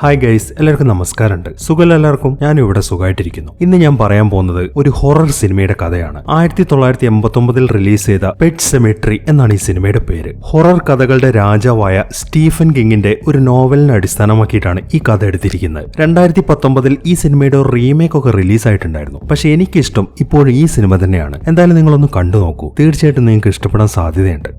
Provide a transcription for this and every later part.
Hi guys എല്ലാവർക്കും നമസ്കാരമുണ്ട്. സുഖം എല്ലാവർക്കും? ഞാൻ ഇവിടെ സുഖമായിട്ടിരിക്കുന്നു. ഇന്ന് ഞാൻ പറയാൻ പോകുന്നത് ഒരു ഹൊറർ സിനിമയുടെ കഥയാണ്. ആയിരത്തി തൊള്ളായിരത്തി എൺപത്തി ഒമ്പതിൽ റിലീസ് ചെയ്ത പെറ്റ് സെമിട്രി എന്നാണ് ഈ സിനിമയുടെ പേര്. ഹൊറർ കഥകളുടെ രാജാവായ സ്റ്റീഫൻ കിങ്ങിന്റെ ഒരു നോവലിനെ അടിസ്ഥാനമാക്കിയിട്ടാണ് ഈ കഥ എടുത്തിരിക്കുന്നത്. രണ്ടായിരത്തി പത്തൊമ്പതിൽ ഈ സിനിമയുടെ ഒരു റീമേക്ക് ഒക്കെ റിലീസ് ആയിട്ടുണ്ടായിരുന്നു. പക്ഷെ എനിക്കിഷ്ടം ഇപ്പോഴും ഈ സിനിമ തന്നെയാണ്. എന്തായാലും നിങ്ങളൊന്ന് കണ്ടു നോക്കൂ തീർച്ചയായിട്ടും നിങ്ങൾക്ക് ഇഷ്ടപ്പെടാൻ സാധ്യതയുണ്ട്.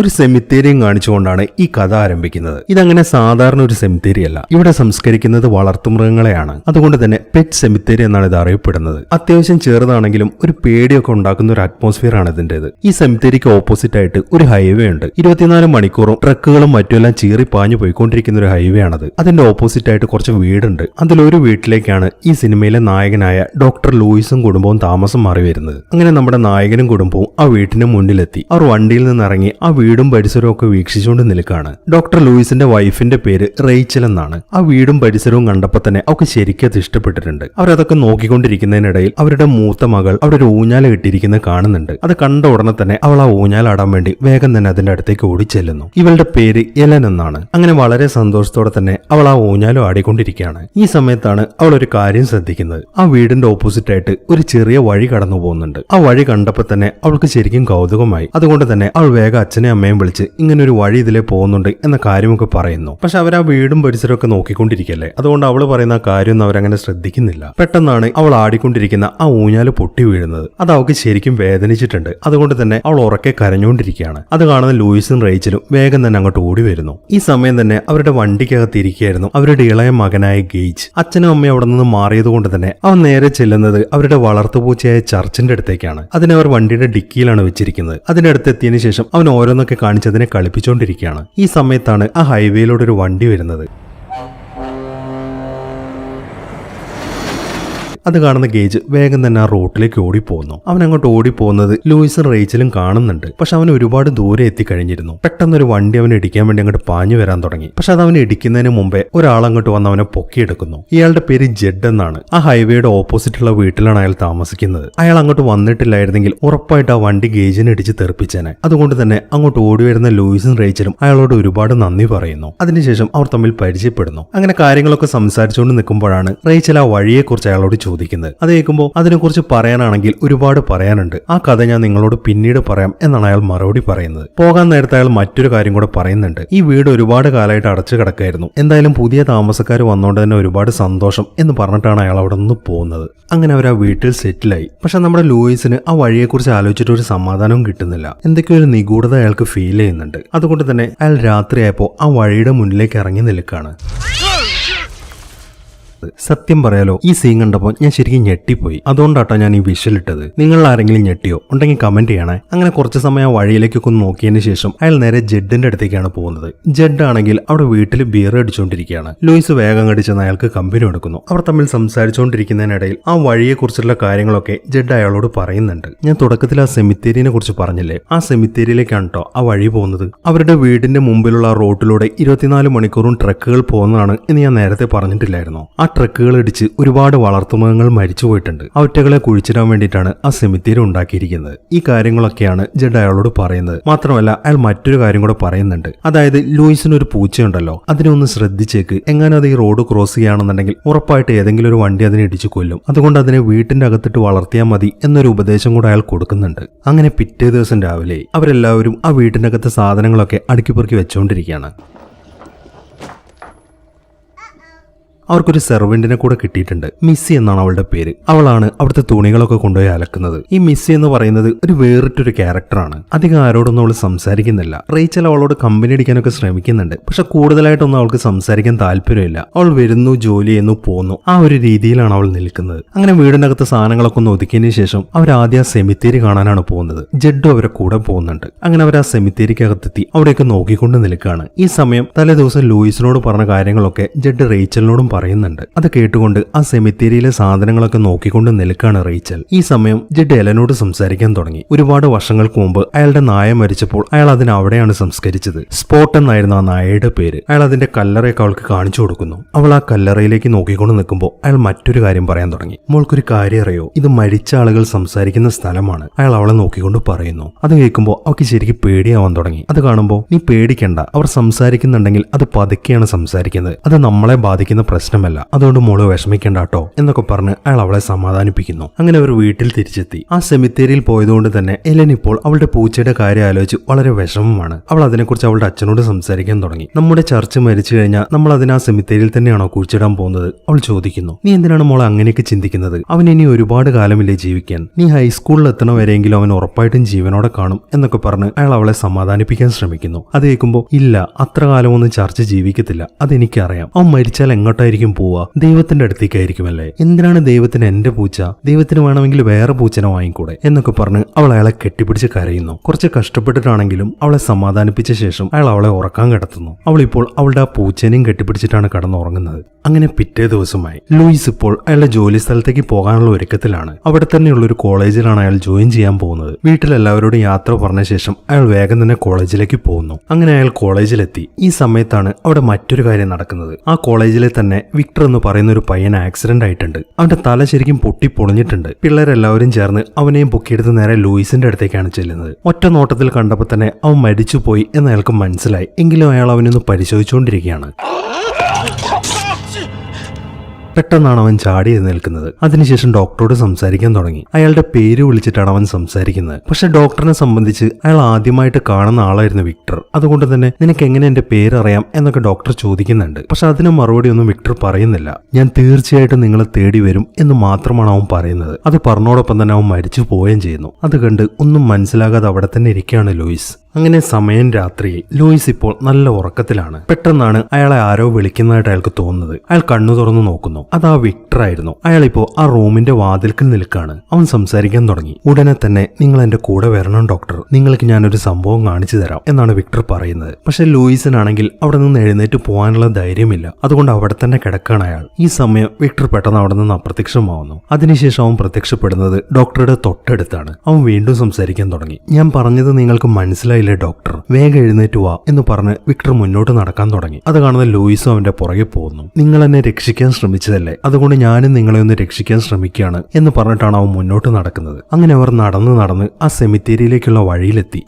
ഒരു സെമിത്തേരിയും കാണിച്ചുകൊണ്ടാണ് ഈ കഥ ആരംഭിക്കുന്നത്. ഇതങ്ങനെ സാധാരണ ഒരു സെമിത്തേരി അല്ല. ഇവിടെ സംസ്കരിക്കുന്നത് വളർത്തുമൃഗങ്ങളെയാണ്. അതുകൊണ്ട് തന്നെ പെറ്റ് സെമിത്തേരി എന്നാണ് ഇത് അറിയപ്പെടുന്നത്. അത്യാവശ്യം ചെറുതാണെങ്കിലും ഒരു പേടിയൊക്കെ ഉണ്ടാക്കുന്ന ഒരു അറ്റ്മോസ്ഫിയർ ആണ് ഇതിന്റേത് ഈ സെമിത്തേരിക്ക് ഓപ്പോസിറ്റ് ആയിട്ട് ഒരു ഹൈവേ ഉണ്ട്. ഇരുപത്തിനാല് മണിക്കൂറും ട്രക്കുകളും മറ്റുമെല്ലാം ചീറി പാഞ്ഞു പോയിക്കൊണ്ടിരിക്കുന്ന ഒരു ഹൈവേ ആണത്. അതിന്റെ ഓപ്പോസിറ്റ് ആയിട്ട് കുറച്ച് വീടുണ്ട്. അതിലൊരു വീട്ടിലേക്കാണ് ഈ സിനിമയിലെ നായകനായ ഡോക്ടർ ലൂയിസും കുടുംബവും താമസം മാറി വരുന്നത് അങ്ങനെ നമ്മുടെ നായകനും കുടുംബവും ആ വീട്ടിന് മുന്നിലെത്തി. അവർ വണ്ടിയിൽ നിന്ന് ഇറങ്ങി ആ വീടും പരിസരവും ഒക്കെ വീക്ഷിച്ചുകൊണ്ട് നിൽക്കുകയാണ് ഡോക്ടർ ലൂയിസിന്റെ വൈഫിന്റെ പേര് റേച്ചൽ എന്നാണ്. ആ വീടും പരിസരവും കണ്ടപ്പോൾ തന്നെ അവർക്ക് ശരിക്കും അത് ഇഷ്ടപ്പെട്ടിട്ടുണ്ട്. അവരതൊക്കെ നോക്കിക്കൊണ്ടിരിക്കുന്നതിനിടയിൽ അവരുടെ മൂത്ത മകൾ അവിടെ ഒരു ഊഞ്ഞാല കെട്ടിയിരിക്കുന്നത് കാണുന്നുണ്ട്. അത് കണ്ട ഉടനെ തന്നെ അവൾ ആ ഊഞ്ഞാലാടാൻ വേണ്ടി വേഗം തന്നെ അതിന്റെ അടുത്തേക്ക് ഓടിച്ചെല്ലുന്നു. ഇവളുടെ പേര് എലൻ എന്നാണ്. അങ്ങനെ വളരെ സന്തോഷത്തോടെ തന്നെ അവൾ ആ ഊഞ്ഞാലും ആടിക്കൊണ്ടിരിക്കുകയാണ്. ഈ സമയത്താണ് അവൾ ഒരു കാര്യം ശ്രദ്ധിക്കുന്നത്. ആ വീടിന്റെ ഓപ്പോസിറ്റ് ആയിട്ട് ഒരു ചെറിയ വഴി കടന്നു പോകുന്നുണ്ട് ആ വഴി കണ്ടപ്പോൾ തന്നെ അവൾക്ക് ശരിക്കും കൗതുകമായി. അതുകൊണ്ട് തന്നെ അവൾ വേഗം അച്ഛനെയും അമ്മയും വിളിച്ച് ഇങ്ങനെ ഒരു വഴി ഇതിലേ പോകുന്നുണ്ട് എന്ന കാര്യമൊക്കെ പറയുന്നു. പക്ഷെ അവർ ആ വീടും പരിസരവും ഒക്കെ നോക്കിക്കൊണ്ടിരിക്കല്ലേ? അതുകൊണ്ട് അവൾ പറയുന്ന കാര്യമൊന്നും അവരങ്ങനെ ശ്രദ്ധിക്കുന്നില്ല. പെട്ടെന്നാണ് അവൾ ആടിക്കൊണ്ടിരിക്കുന്ന ആ ഊഞ്ഞാൽ പൊട്ടി വീഴുന്നത്. അത് അവൾക്ക് ശരിക്കും വേദനിച്ചിട്ടുണ്ട്. അതുകൊണ്ട് തന്നെ അവൾ ഉറക്കെ കരഞ്ഞുകൊണ്ടിരിക്കുകയാണ്. അത് കാണുന്ന ലൂയിസും റേച്ചലും വേഗം തന്നെ അങ്ങോട്ട് ഓടി വരുന്നു. ഈ സമയം തന്നെ അവരുടെ വണ്ടിക്കകത്ത് ഇരിക്കുകയായിരുന്നു അവരുടെ ഇളയ മകനായ ഗെയ്ജ് അച്ഛനും അമ്മയും അവിടെ നിന്ന് മാറിയത് കൊണ്ട് തന്നെ അവൻ നേരെ ചെല്ലുന്നത് അവരുടെ വളർത്തുപൂച്ചയായ ചർച്ചിന്റെ അടുത്തേക്കാണ്. അതിനെ അവർ വണ്ടിയുടെ ഡിക്കിയിലാണ് വെച്ചിരിക്കുന്നത്. എത്തിയതിനു ശേഷം അവൻ ഓരോന്നൊക്കെ കാണിച്ചതിനെ കളിപ്പിച്ചുകൊണ്ടിരിക്കുകയാണ് ഈ സമയത്താണ് ആ ഹൈവേയിലൂടെ ഒരു വണ്ടി വരുന്നത്. അത് കാണുന്ന ഗേജ് വേഗം തന്നെ ആ റോട്ടിലേക്ക് ഓടിപ്പോകുന്നു അവൻ അങ്ങോട്ട് ഓടിപ്പോകുന്നത് ലൂയിസും റേച്ചലും കാണുന്നുണ്ട്. പക്ഷെ അവൻ ഒരുപാട് ദൂരെ എത്തിക്കഴിഞ്ഞിരുന്നു. പെട്ടെന്ന് ഒരു വണ്ടി അവനെ ഇടിക്കാൻ വേണ്ടി അങ്ങോട്ട് പാഞ്ഞു വരാൻ തുടങ്ങി. പക്ഷെ അത് അവനെ ഇടിക്കുന്നതിന് മുമ്പേ ഒരാൾ അങ്ങോട്ട് വന്ന് അവനെ പൊക്കിയെടുക്കുന്നു. ഇയാളുടെ പേര് ജെഡ് എന്നാണ്. ആ ഹൈവേയുടെ ഓപ്പോസിറ്റുള്ള വീട്ടിലാണ് അയാൾ താമസിക്കുന്നത്. അയാൾ അങ്ങോട്ട് വന്നിട്ടില്ലായിരുന്നെങ്കിൽ ഉറപ്പായിട്ട് ആ വണ്ടി ഗേജിനെ ഇടിച്ച് തെറിപ്പിച്ചേനെ. അതുകൊണ്ട് തന്നെ അങ്ങോട്ട് ഓടി വരുന്ന ലൂയിസും റേച്ചലും അയാളോട് ഒരുപാട് നന്ദി പറയുന്നു. അതിനുശേഷം അവർ തമ്മിൽ പരിചയപ്പെടുന്നു. അങ്ങനെ കാര്യങ്ങളൊക്കെ സംസാരിച്ചുകൊണ്ട് നിൽക്കുമ്പോഴാണ് റേച്ചൽ ആ വഴിയെക്കുറിച്ച് അയാളോട് ചോദിക്കുന്നത്. അത് കേൾക്കുമ്പോൾ അതിനെക്കുറിച്ച് പറയാനാണെങ്കിൽ ഒരുപാട് പറയാനുണ്ട്. ആ കഥ ഞാൻ നിങ്ങളോട് പിന്നീട് പറയാം എന്നാണ് അയാൾ മറുപടി പറയുന്നത്. പോകാൻ നേരത്തെ അയാൾ മറ്റൊരു കാര്യം കൂടെ പറയുന്നുണ്ട്. ഈ വീട് ഒരുപാട് കാലമായിട്ട് അടച്ചു കിടക്കായിരുന്നു എന്തായാലും പുതിയ താമസക്കാർ വന്നുകൊണ്ട് തന്നെ ഒരുപാട് സന്തോഷം എന്ന് പറഞ്ഞിട്ടാണ് അയാൾ അവിടെ നിന്ന് പോകുന്നത്. അങ്ങനെ അവർ ആ വീട്ടിൽ സെറ്റിലായി പക്ഷെ നമ്മുടെ ലൂയിസിന് ആ വഴിയെക്കുറിച്ച് ആലോചിച്ചിട്ട് ഒരു സമാധാനവും കിട്ടുന്നില്ല. എന്തൊക്കെയോ ഒരു നിഗൂഢത അയാൾക്ക് ഫീൽ ചെയ്യുന്നുണ്ട്. അതുകൊണ്ട് തന്നെ അയാൾ രാത്രിയായപ്പോൾ ആ വഴിയുടെ മുന്നിലേക്ക് ഇറങ്ങി നിൽക്കുകയാണ്. സത്യം പറയാലോ ഈ സീൻ കണ്ടപ്പോൾ ഞാൻ ശരിക്കും ഞെട്ടിപ്പോയി. അതുകൊണ്ടാട്ടോ ഞാൻ ഈ വിഷലിട്ടത് നിങ്ങൾ ആരെങ്കിലും ഞെട്ടിയോ? ഉണ്ടെങ്കിൽ കമന്റ് ചെയ്യണേ. അങ്ങനെ കുറച്ച് സമയം വഴിയിലേക്കൊക്കെ ഒന്ന് നോക്കിയതിന് ശേഷം അയാൾ നേരെ ജെഡിന്റെ അടുത്തേക്കാണ് പോകുന്നത്. ജെഡ് ആണെങ്കിൽ അവിടെ വീട്ടിൽ ബിയർ അടിച്ചുകൊണ്ടിരിക്കുകയാണ് ലൂയിസ് വേഗം അടിച്ചെന്ന് അയാൾക്ക് കമ്പനി കൊടുക്കുന്നു. അവർ തമ്മിൽ സംസാരിച്ചുകൊണ്ടിരിക്കുന്നതിനിടയിൽ ആ വഴിയെക്കുറിച്ചുള്ള കാര്യങ്ങളൊക്കെ ജെഡ് അയാളോട് പറയുന്നുണ്ട്. ഞാൻ തുടക്കത്തിൽ ആ സെമിത്തേരിനെ കുറിച്ച് പറഞ്ഞില്ലേ? ആ സെമിത്തേരിയിലേക്കാണ് കേട്ടോ ആ വഴി പോകുന്നത്. അവരുടെ വീടിന്റെ മുമ്പിലുള്ള റോഡിലൂടെ ഇരുപത്തിനാല് മണിക്കൂറും ട്രക്കുകൾ പോകുന്നതാണ് എന്ന് ഞാൻ നേരത്തെ പറഞ്ഞിട്ടില്ലായിരുന്നു? ആ ട്രക്കുകൾ ഇടിച്ച് ഒരുപാട് വളർത്തുമൃഗങ്ങൾ മരിച്ചു പോയിട്ടുണ്ട് ആ ഒറ്റകളെ കുഴിച്ചിടാൻ വേണ്ടിയിട്ടാണ് ആ സെമിത്തേരി ഉണ്ടാക്കിയിരിക്കുന്നത്. ഈ കാര്യങ്ങളൊക്കെയാണ് ജഡ് അയാളോട് പറയുന്നത്. മാത്രമല്ല അയാൾ മറ്റൊരു കാര്യം കൂടെ പറയുന്നുണ്ട്. അതായത് ലൂയിസിന് ഒരു പൂച്ചയുണ്ടല്ലോ. അതിനെ ഒന്ന് ശ്രദ്ധിച്ചേക്ക്. എങ്ങനെ അത് ഈ റോഡ് ക്രോസ് ചെയ്യുകയാണെന്നുണ്ടെങ്കിൽ ഉറപ്പായിട്ട് ഏതെങ്കിലും ഒരു വണ്ടി അതിനെ ഇടിച്ചു കൊല്ലും. അതുകൊണ്ട് അതിനെ വീട്ടിന്റെ അകത്തിട്ട് വളർത്തിയാൽ മതി എന്നൊരു ഉപദേശം കൂടെ അയാൾ കൊടുക്കുന്നുണ്ട്. അങ്ങനെ പിറ്റേ ദിവസം രാവിലെ അവരെല്ലാവരും ആ വീട്ടിന്റെ അകത്തെ സാധനങ്ങളൊക്കെ അടുക്കിപ്പുറക്കി വെച്ചുകൊണ്ടിരിക്കുകയാണ്. അവർക്കൊരു സെർവന്റിനെ കൂടെ കിട്ടിയിട്ടുണ്ട്. മിസ്സി എന്നാണ് അവളുടെ പേര്. അവളാണ് അവിടുത്തെ തുണികളൊക്കെ കൊണ്ടുപോയി അലക്കുന്നത്. ഈ മിസ്സി എന്ന് പറയുന്നത് ഒരു വേറിട്ടൊരു ക്യാരക്ടറാണ്. അധികം ആരോടൊന്നും അവൾ സംസാരിക്കുന്നില്ല. റേച്ചൽ അവളോട് കമ്പനി അടിക്കാനൊക്കെ ശ്രമിക്കുന്നുണ്ട്. പക്ഷെ കൂടുതലായിട്ടൊന്നും അവൾക്ക് സംസാരിക്കാൻ താല്പര്യമില്ല. അവൾ വരുന്നു ജോലി ചെയ്യുന്നു പോന്നു. ആ ഒരു രീതിയിലാണ് അവൾ നിൽക്കുന്നത്. അങ്ങനെ വീടിനകത്ത് സാധനങ്ങളൊക്കെ ഒന്ന് ഒതുക്കിയതിന് ശേഷം അവർ ആദ്യം ആ സെമിത്തേരി കാണാനാണ് പോകുന്നത്. ജഡ്ഡു അവരെ കൂടെ പോകുന്നുണ്ട്. അങ്ങനെ അവർ ആ സെമിത്തേരിക്കകത്തെത്തി അവിടെയൊക്കെ നോക്കിക്കൊണ്ട് നിൽക്കുകയാണ്. ഈ സമയം തലേ ദിവസം ലൂയിസിനോട് പറഞ്ഞ കാര്യങ്ങളൊക്കെ ജഡ് റേച്ചലിനോടും പറയുന്നുണ്ട്. അത് കേട്ടുകൊണ്ട് ആ സെമിത്തേരിയിലെ സാധനങ്ങളൊക്കെ നോക്കിക്കൊണ്ട് നിൽക്കാണ് റീച്ചൽ. ഈ സമയം ജഡ് എലനോട് സംസാരിക്കാൻ തുടങ്ങി. ഒരുപാട് വർഷങ്ങൾക്ക് മുമ്പ് അയാളുടെ നായ മരിച്ചപ്പോൾ അയാൾ അതിനെ അവിടെയാണ് സംസ്കരിച്ചത്. സ്പോട്ട് എന്നായിരുന്നു ആ നായയുടെ പേര്. അയാൾ അതിന്റെ കല്ലറയൊക്കെ അവൾക്ക് കാണിച്ചു കൊടുക്കുന്നു. അവൾ ആ കല്ലറയിലേക്ക് നോക്കിക്കൊണ്ട് നിൽക്കുമ്പോൾ അയാൾ മറ്റൊരു കാര്യം പറയാൻ തുടങ്ങി. മോൾക്കൊരു കാര്യം അറിയോ? ഇത് മരിച്ച ആളുകൾ സംസാരിക്കുന്ന സ്ഥലമാണ്. അയാൾ അവളെ നോക്കിക്കൊണ്ട് പറയുന്നു. അത് കേൾക്കുമ്പോൾ അവൾക്ക് ശരിക്കും പേടിയാവാൻ തുടങ്ങി. അത് കാണുമ്പോൾ നീ പേടിക്കണ്ട. അവർ സംസാരിക്കുന്നുണ്ടെങ്കിൽ അത് പതുക്കെയാണ് സംസാരിക്കുന്നത്. അത് നമ്മളെ ബാധിക്കുന്ന പ്രശ്നമല്ല. അതുകൊണ്ട് മോൾ വിഷമിക്കണ്ട കേട്ടോ എന്നൊക്കെ പറഞ്ഞ് അയാൾ അവളെ സമാധാനിപ്പിക്കുന്നു. അങ്ങനെ അവർ വീട്ടിൽ തിരിച്ചെത്തി. ആ സെമിത്തേരിയിൽ പോയതുകൊണ്ട് തന്നെ എലൻ ഇപ്പോൾ അവളുടെ പൂച്ചയുടെ കാര്യം ആലോചിച്ച് വളരെ വിഷമമാണ്. അവൾ അതിനെക്കുറിച്ച് അവളുടെ അച്ഛനോട് സംസാരിക്കാൻ തുടങ്ങി. നമ്മുടെ ചർച്ച് മരിച്ചു കഴിഞ്ഞാൽ നമ്മൾ അതിന് ആ സെമിത്തേരിയിൽ തന്നെയാണോ കുഴിച്ചിടാൻ പോകുന്നത്? അവൾ ചോദിക്കുന്നു. നീ എന്തിനാണ് മോളെ അങ്ങനെയൊക്കെ ചിന്തിക്കുന്നത്? അവൻ ഇനി ഒരുപാട് കാലമില്ലേ ജീവിക്കാൻ? നീ ഹൈസ്കൂളിൽ എത്തണ വരെയെങ്കിലും അവൻ ഉറപ്പായിട്ടും ജീവനോടെ കാണും എന്നൊക്കെ പറഞ്ഞ് അയാൾ അവളെ സമാധാനിപ്പിക്കാൻ ശ്രമിക്കുന്നു. അത് കേൾക്കുമ്പോൾ ഇല്ല അത്ര കാലമൊന്നും ചർച്ച ജീവിക്കത്തില്ല. അതെനിക്കറിയാം. അവൻ മരിച്ചാൽ എങ്ങോട്ടായിരിക്കും പോവുക ദൈവത്തിന്റെ അടുത്തേക്കായിരിക്കുമല്ലേ? എന്തിനാണ് ദൈവത്തിന് എന്റെ പൂച്ച? ദൈവത്തിന് വേണമെങ്കിൽ വേറെ പൂച്ചനെ വാങ്ങിക്കൂടെ? എന്നൊക്കെ പറഞ്ഞ് അവൾ അയാളെ കെട്ടിപ്പിടിച്ച് കരയുന്നു. കുറച്ച് കഷ്ടപ്പെട്ടിട്ടാണെങ്കിലും അവളെ സമാധാനിപ്പിച്ച ശേഷം അയാൾ അവളെ ഉറക്കാൻ കിടത്തുന്നു. അവൾ ഇപ്പോൾ അവളുടെ ആ പൂച്ചനെയും കെട്ടിപ്പിടിച്ചിട്ടാണ് കടന്നുറങ്ങുന്നത്. അങ്ങനെ പിറ്റേ ദിവസമായി. ലൂയിസ് ഇപ്പോൾ അയാളുടെ ജോലി സ്ഥലത്തേക്ക് പോകാനുള്ള ഒരുക്കത്തിലാണ്. അവിടെ തന്നെയുള്ള ഒരു കോളേജിലാണ് അയാൾ ജോയിൻ ചെയ്യാൻ പോകുന്നത്. വീട്ടിലെല്ലാവരോടും യാത്ര പറഞ്ഞ ശേഷം അയാൾ വേഗം തന്നെ കോളേജിലേക്ക് പോകുന്നു. അങ്ങനെ അയാൾ കോളേജിലെത്തി. ഈ സമയത്താണ് അവിടെ മറ്റൊരു കാര്യം നടക്കുന്നത്. ആ കോളേജിലെ തന്നെ വിക്ടർ എന്ന് പറയുന്ന ഒരു പയ്യൻ ആക്സിഡന്റ് ആയിട്ടുണ്ട്. അവന്റെ തല ശരിക്കും പൊട്ടി പൊളിഞ്ഞിട്ടുണ്ട്. പിള്ളേരെല്ലാവരും ചേർന്ന് അവനെയും പൊക്കിയെടുത്ത് നേരെ ലൂയിസിന്റെ അടുത്തേക്കാണ് ചെല്ലുന്നത്. ഒറ്റ നോട്ടത്തിൽ കണ്ടപ്പോൾ തന്നെ അവൻ മരിച്ചുപോയി എന്ന് അയാൾക്ക് മനസ്സിലായി. എങ്കിലും അയാൾ അവനൊന്ന് പരിശോധിച്ചുകൊണ്ടിരിക്കുകയാണ്. പെട്ടെന്നാണ് അവൻ ചാടി നിൽക്കുന്നത് അതിനുശേഷം ഡോക്ടറോട് സംസാരിക്കാൻ തുടങ്ങി. അയാളുടെ പേര് വിളിച്ചിട്ടാണ് അവൻ സംസാരിക്കുന്നത്. പക്ഷെ ഡോക്ടറിനെ സംബന്ധിച്ച് അയാൾ ആദ്യമായിട്ട് കാണുന്ന ആളായിരുന്നു വിക്ടർ. അതുകൊണ്ട് തന്നെ നിനക്ക് എങ്ങനെ എന്റെ പേര് അറിയാം എന്നൊക്കെ ഡോക്ടർ ചോദിക്കുന്നുണ്ട്. പക്ഷെ അതിന് മറുപടി ഒന്നും വിക്ടർ പറയുന്നില്ല. ഞാൻ തീർച്ചയായിട്ടും നിങ്ങളെ തേടി വരും എന്ന് മാത്രമാണ് അവൻ പറയുന്നത്. അത് പറഞ്ഞോടൊപ്പം തന്നെ അവൻ മരിച്ചു പോവുകയും ചെയ്യുന്നു. അത് കണ്ട് ഒന്നും മനസ്സിലാകാതെ അവിടെ തന്നെ ഇരിക്കുകയാണ് ലൂയിസ്. അങ്ങനെ സമയം രാത്രിയിൽ ലൂയിസ് ഇപ്പോൾ നല്ല ഉറക്കത്തിലാണ്. പെട്ടെന്നാണ് അയാളെ ആരോ വിളിക്കുന്നതായിട്ട് അയാൾക്ക് തോന്നുന്നത്. അയാൾ കണ്ണു തുറന്നു നോക്കുന്നു. അത് ആ വിക്ടർ ആയിരുന്നു. അയാൾ ഇപ്പോൾ ആ റൂമിന്റെ വാതിൽക്കൽ നിൽക്കാണ്. അവൻ സംസാരിക്കാൻ തുടങ്ങി. ഉടനെ തന്നെ നിങ്ങൾ എന്റെ കൂടെ വരണം ഡോക്ടർ. നിങ്ങൾക്ക് ഞാനൊരു സംഭവം കാണിച്ചു തരാം എന്നാണ് വിക്ടർ പറയുന്നത്. പക്ഷെ ലൂയിസിനാണെങ്കിൽ അവിടെ നിന്ന് എഴുന്നേറ്റ് പോകാനുള്ള ധൈര്യമില്ല. അതുകൊണ്ട് അവിടെ തന്നെ കിടക്കാണ് അയാൾ. ഈ സമയം വിക്ടർ പെട്ടെന്ന് അവിടെ നിന്ന് അപ്രത്യക്ഷമാവുന്നു. അതിനുശേഷം അവൻ പ്രത്യക്ഷപ്പെടുന്നത് ഡോക്ടറുടെ തൊട്ടടുത്താണ്. അവൻ വീണ്ടും സംസാരിക്കാൻ തുടങ്ങി. ഞാൻ പറഞ്ഞത് നിങ്ങൾക്ക് മനസ്സിലായില്ലേ ഡോക്ടർ വേഗം എഴുന്നേറ്റ് വാ എന്ന് പറഞ്ഞ് വിക്ടർ മുന്നോട്ട് നടക്കാൻ തുടങ്ങി. അത് കാണുന്ന ലൂയിസും അവന്റെ പുറകെ പോകുന്നു. നിങ്ങൾ എന്നെ രക്ഷിക്കാൻ ശ്രമിച്ചതല്ലേ? അതുകൊണ്ട് ഞാനും നിങ്ങളെ ഒന്ന് രക്ഷിക്കാൻ ശ്രമിക്കുകയാണ് എന്ന് പറഞ്ഞിട്ടാണ് അവൻ മുന്നോട്ട് നടക്കുന്നത്. അങ്ങനെ അവർ നടന്ന് നടന്ന് ആ സെമിത്തേരിയിലേക്കുള്ള വഴിയിലെത്തി.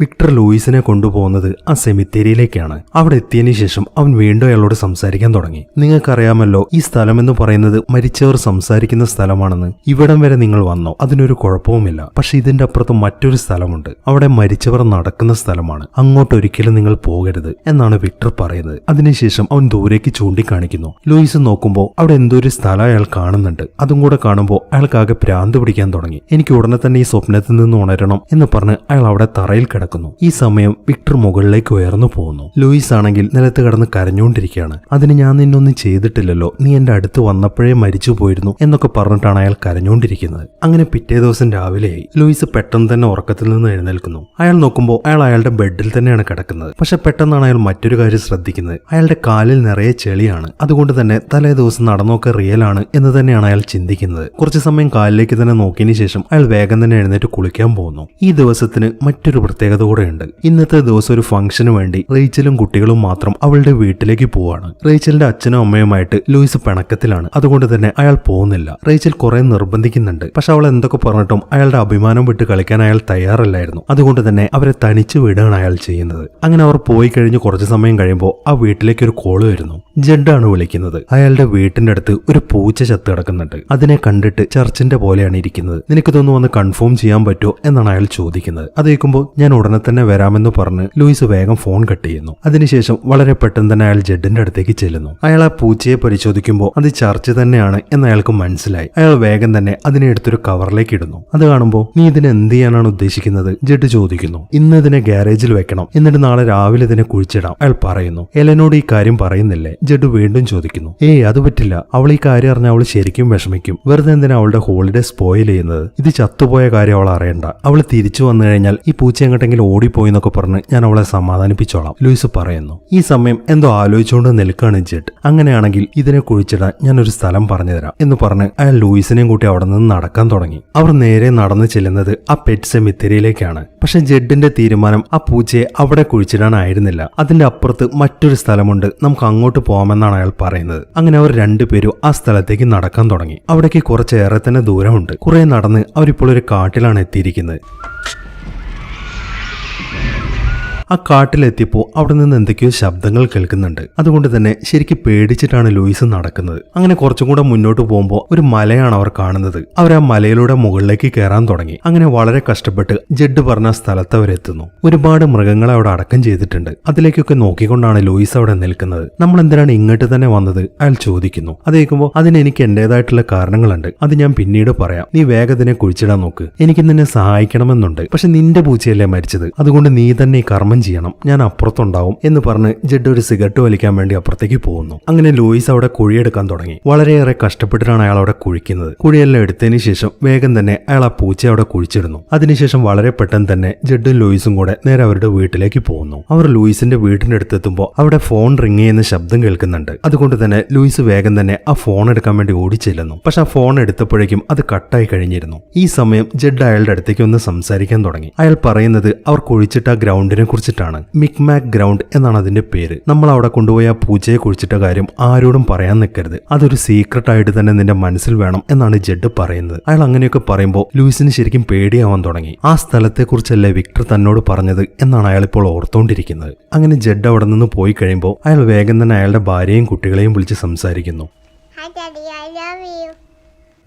വിക്ടർ ലൂയിസിനെ കൊണ്ടുപോകുന്നത് ആ സെമിത്തേരിയിലേക്കാണ്. അവിടെ എത്തിയതിനു ശേഷം അവൻ വീണ്ടും അയാളോട് സംസാരിക്കാൻ തുടങ്ങി. നിങ്ങൾക്കറിയാമല്ലോ ഈ സ്ഥലം എന്ന് പറയുന്നത് മരിച്ചവർ സംസാരിക്കുന്ന സ്ഥലമാണെന്ന്. ഇവിടം വരെ നിങ്ങൾ വന്നോ അതിനൊരു കുഴപ്പവുമില്ല. പക്ഷെ ഇതിന്റെ അപ്പുറത്ത് മറ്റൊരു സ്ഥലമുണ്ട്. അവിടെ മരിച്ചവർ നടക്കുന്ന സ്ഥലമാണ്. അങ്ങോട്ട് ഒരിക്കലും നിങ്ങൾ പോകരുത് എന്നാണ് വിക്ടർ പറയുന്നത്. അതിനുശേഷം അവൻ ദൂരേക്ക് ചൂണ്ടിക്കാണിക്കുന്നു. ലൂയിസ് നോക്കുമ്പോൾ അവിടെ എന്തോ ഒരു സ്ഥലം അയാൾ കാണുന്നുണ്ട്. അതും കൂടെ കാണുമ്പോൾ അയാൾക്കാകെ പ്രാന്ത് പിടിക്കാൻ തുടങ്ങി. എനിക്ക് ഉടനെ തന്നെ ഈ സ്വപ്നത്തിൽ നിന്ന് ഉണരണം എന്ന് പറഞ്ഞ് അയാൾ അവിടെ തറയിൽ കിടക്കുന്നു ഈ സമയം വിക്ടർ മുകളിലേക്ക് ഉയർന്നു പോകുന്നു. ലൂയിസ് ആണെങ്കിൽ നിലത്ത് കടന്ന് കരഞ്ഞുകൊണ്ടിരിക്കുകയാണ്. അതിന് ഞാൻ നിന്നൊന്നും ചെയ്തിട്ടില്ലല്ലോ. നീ എന്റെ അടുത്ത് വന്നപ്പോഴേ മരിച്ചു പോയിരുന്നു എന്നൊക്കെ പറഞ്ഞിട്ടാണ് അയാൾ കരഞ്ഞുകൊണ്ടിരിക്കുന്നത്. അങ്ങനെ പിറ്റേ ദിവസം രാവിലെയായി. ലൂയിസ് പെട്ടെന്ന് തന്നെ ഉറക്കത്തിൽ നിന്ന് എഴുന്നേൽക്കുന്നു. അയാൾ നോക്കുമ്പോൾ അയാൾ അയാളുടെ ബെഡിൽ തന്നെയാണ് കിടക്കുന്നത്. പക്ഷെ പെട്ടെന്നാണ് അയാൾ മറ്റൊരു കാര്യം ശ്രദ്ധിക്കുന്നത്. അയാളുടെ കാലിൽ നിറയെ ചെളിയാണ്. അതുകൊണ്ട് തന്നെ തലേ ദിവസം നടന്നൊക്കെ റിയൽ ആണ് എന്ന് തന്നെയാണ് അയാൾ ചിന്തിക്കുന്നത്. കുറച്ച് സമയം കാലിലേക്ക് തന്നെ നോക്കിയതിനു ശേഷം അയാൾ വേഗം തന്നെ എഴുന്നേറ്റ് കുളിക്കാൻ പോകുന്നു. ഈ ദിവസത്തിന് മറ്റൊരു പ്രത്യേകത കൂടെയുണ്ട്. ഇന്നത്തെ ദിവസം ഒരു ഫംഗ്ഷന് വേണ്ടി റേച്ചലും കുട്ടികളും മാത്രം അവളുടെ വീട്ടിലേക്ക് പോവാണ്. റേച്ചലിന്റെ അച്ഛനും അമ്മയുമായിട്ട് ലൂയിസ് പിണക്കത്തിലാണ്. അതുകൊണ്ട് തന്നെ അയാൾ പോകുന്നില്ല. റേച്ചൽ കുറെ നിർബന്ധിക്കുന്നുണ്ട്. പക്ഷെ അവൾ എന്തൊക്കെ പറഞ്ഞിട്ടും അയാളുടെ അഭിമാനം വിട്ട് കളിക്കാൻ അയാൾ തയ്യാറല്ലായിരുന്നു. അതുകൊണ്ട് തന്നെ അവരെ തനിച്ചു വിടുകയാണ് അയാൾ ചെയ്യുന്നത്. അങ്ങനെ അവർ പോയി കഴിഞ്ഞ് കുറച്ച് സമയം കഴിയുമ്പോൾ ആ വീട്ടിലേക്ക് ഒരു കോൾ വരുന്നു. ജഡാണ് വിളിക്കുന്നത്. അയാളുടെ വീട്ടിന്റെ അടുത്ത് ഒരു പൂച്ച ചത്ത് കിടക്കുന്നുണ്ട്. അതിനെ കണ്ടിട്ട് ചർച്ചിന്റെ പോലെയാണ് ഇരിക്കുന്നത്. നിനക്കിതൊന്ന് ഒന്ന് കൺഫേം ചെയ്യാൻ പറ്റുമോ? എന്നാണ് അയാൾ ചോദിക്കുന്നത്. അത് കേൾക്കുമ്പോൾ ഞാൻ ഉടനെ തന്നെ വരാമെന്ന് പറഞ്ഞ് ലൂയിസ് വേഗം ഫോൺ കട്ട് ചെയ്യുന്നു. അതിനുശേഷം വളരെ പെട്ടെന്ന് തന്നെ അയാൾ ജഡിന്റെ അടുത്തേക്ക് ചെല്ലുന്നു. അയാൾ ആ പൂച്ചയെ പരിശോധിക്കുമ്പോൾ അത് ചർച്ച് തന്നെയാണ് എന്ന് അയാൾക്ക് മനസ്സിലായി. അയാൾ വേഗം തന്നെ അതിനെ എടുത്തൊരു കവറിലേക്ക് ഇടുന്നു. അത് കാണുമ്പോൾ നീ ഇതിനെ എന്ത് ചെയ്യാനാണ് ഉദ്ദേശിക്കുന്നത്? ജെഡ് ചോദിക്കുന്നു. ഇന്ന് ഇതിനെ ഗാരേജിൽ വെക്കണം. എന്നിട്ട് നാളെ രാവിലെ ഇതിനെ കുഴിച്ചിടാം. അയാൾ പറയുന്നു. എലനോട് ഈ കാര്യം പറയുന്നില്ലേ? ജഡ് വീണ്ടും ചോദിക്കുന്നു. ഏയ് അത് പറ്റില്ല. അവൾ ഈ കാര്യം അറിഞ്ഞാൽ അവൾ ശരിക്കും വിഷമിക്കും. വെറുതെ എന്തിനാ അവളുടെ ഹോളിഡേ സ്പോയിൽ ചെയ്യുന്നത്? ഇത് ചത്തുപോയ കാര്യം അവൾ അറിയണ്ട. അവൾ തിരിച്ചു വന്നു കഴിഞ്ഞാൽ ഈ പൂച്ച ആരെങ്കിലും ഓടിപ്പോയി എന്നൊക്കെ പറഞ്ഞ് ഞാൻ അവളെ സമാധാനിപ്പിച്ചോളാം. ലൂയിസ് പറയുന്നു ഈ സമയം എന്തോ ആലോചിച്ചുകൊണ്ട് നിൽക്കുകയാണ് ജെഡ്. അങ്ങനെയാണെങ്കിൽ ഇതിനെ കുഴിച്ചിടാൻ ഞാൻ ഒരു സ്ഥലം പറഞ്ഞുതരാം എന്ന് പറഞ്ഞ് അയാൾ ലൂയിസിനെയും കൂട്ടി അവിടെ നിന്ന് നടക്കാൻ തുടങ്ങി. അവർ നേരെ നടന്നു ചെല്ലുന്നത് ആ പെറ്റ് സെമിത്തേരിയിലേക്കാണ്. പക്ഷെ ജെഡിന്റെ തീരുമാനം ആ പൂച്ചയെ അവിടെ കുഴിച്ചിടാനായിരുന്നില്ല. അതിന്റെ അപ്പുറത്ത് മറ്റൊരു സ്ഥലമുണ്ട്. നമുക്ക് അങ്ങോട്ട് പോകാമെന്നാണ് അയാൾ പറയുന്നത്. അങ്ങനെ അവർ രണ്ടുപേരും ആ സ്ഥലത്തേക്ക് നടക്കാൻ തുടങ്ങി. അവിടേക്ക് കുറച്ചേറെ തന്നെ ദൂരമുണ്ട്. കുറെ നടന്ന് അവരിപ്പോൾ ഒരു കാട്ടിലാണ് എത്തിയിരിക്കുന്നത്. ആ കാട്ടിലെത്തിയപ്പോൾ അവിടെ നിന്ന് എന്തൊക്കെയോ ശബ്ദങ്ങൾ കേൾക്കുന്നുണ്ട്. അതുകൊണ്ട് തന്നെ ശരിക്കും പേടിച്ചിട്ടാണ് ലൂയിസ് നടക്കുന്നത്. അങ്ങനെ കുറച്ചും കൂടെ മുന്നോട്ട് പോകുമ്പോൾ ഒരു മലയാണ് അവർ കാണുന്നത്. അവർ ആ മലയിലൂടെ മുകളിലേക്ക് കയറാൻ തുടങ്ങി. അങ്ങനെ വളരെ കഷ്ടപ്പെട്ട് ജെഡ് പറഞ്ഞ സ്ഥലത്ത് അവരെത്തുന്നു ഒരുപാട് മൃഗങ്ങളെ അവിടെ അടക്കം ചെയ്തിട്ടുണ്ട്. അതിലേക്കൊക്കെ നോക്കിക്കൊണ്ടാണ് ലൂയിസ് അവിടെ നിൽക്കുന്നത്. നമ്മൾ എന്തിനാണ് ഇങ്ങോട്ട് തന്നെ വന്നത്? അയാൾ ചോദിക്കുന്നു. അത് കേൾക്കുമ്പോൾ അതിന് എനിക്ക് എന്റേതായിട്ടുള്ള കാരണങ്ങളുണ്ട്. അത് ഞാൻ പിന്നീട് പറയാം. നീ വേഗത്തിനെ കുഴിച്ചിടാൻ നോക്ക്. എനിക്ക് നിന്നെ സഹായിക്കണമെന്നുണ്ട്. പക്ഷെ നിന്റെ പൂച്ചയല്ലേ മരിച്ചത്. അതുകൊണ്ട് നീ തന്നെ ഈ കർമ്മം ചെയ്യണം. ഞാൻ അപ്പുറത്തുണ്ടാവും എന്ന് പറഞ്ഞ് ജെഡ് ഒരു സിഗരറ്റ് വലിക്കാൻ വേണ്ടി അപ്പുറത്തേക്ക് പോകുന്നു. അങ്ങനെ ലൂയിസ് അവിടെ കുഴിയെടുക്കാൻ തുടങ്ങി. വളരെയേറെ കഷ്ടപ്പെട്ടിട്ടാണ് അയാൾ അവിടെ കുഴിക്കുന്നത്. കുഴിയെല്ലാം എടുത്തതിന് ശേഷം വേഗം തന്നെ അയാൾ ആ പൂച്ച അവിടെ കുഴിച്ചിരുന്നു അതിനുശേഷം വളരെ പെട്ടെന്ന് തന്നെ ജെഡും ലൂയിസും കൂടെ നേരെ അവരുടെ വീട്ടിലേക്ക് പോകുന്നു. അവർ ലൂയിസിന്റെ വീടിന്റെ അടുത്തെത്തുമ്പോൾ അവിടെ ഫോൺ റിംഗ് ചെയ്യുന്ന ശബ്ദം കേൾക്കുന്നുണ്ട്. അതുകൊണ്ട് തന്നെ ലൂയിസ് വേഗം തന്നെ ആ ഫോൺ എടുക്കാൻ വേണ്ടി ഓടിച്ചെല്ലുന്നു പക്ഷെ ആ ഫോൺ എടുത്തപ്പോഴേക്കും അത് കട്ടായി കഴിഞ്ഞിരുന്നു. ഈ സമയം ജെഡ് അയാളുടെ അടുത്തേക്ക് ഒന്ന് സംസാരിക്കാൻ തുടങ്ങി. അയാൾ പറയുന്നത് അവർ കുഴിച്ചിട്ട ഗ്രൗണ്ടിനെ ഗ്രൗണ്ടിനെ കുറിച്ചിട്ടാണ് മിക്മാക് ഗ്രൗണ്ട് എന്നാണ് അതിന്റെ പേര്. നമ്മൾ അവിടെ കൊണ്ടുപോയ ആ പൂജയെ കുഴിച്ചിട്ട കാര്യം ആരോടും പറയാൻ നിൽക്കരുത്. അതൊരു സീക്രട്ട് ആയിട്ട് തന്നെ നിന്റെ മനസ്സിൽ വേണം എന്നാണ് ജഡ് പറയുന്നത്. അയാൾ അങ്ങനെയൊക്കെ പറയുമ്പോൾ ലൂയിസിന് ശരിക്കും പേടിയാവാൻ തുടങ്ങി. ആ സ്ഥലത്തെക്കുറിച്ചല്ലേ വിക്ടർ തന്നോട് പറഞ്ഞത് എന്നാണ് അയാൾ ഇപ്പോൾ ഓർത്തുകൊണ്ടിരിക്കുന്നത് അങ്ങനെ ജഡ് അവിടെ നിന്ന് പോയി കഴിയുമ്പോൾ അയാൾ വേഗം തന്നെ അയാളുടെ ഭാര്യയും കുട്ടികളെയും വിളിച്ച് സംസാരിക്കുന്നു.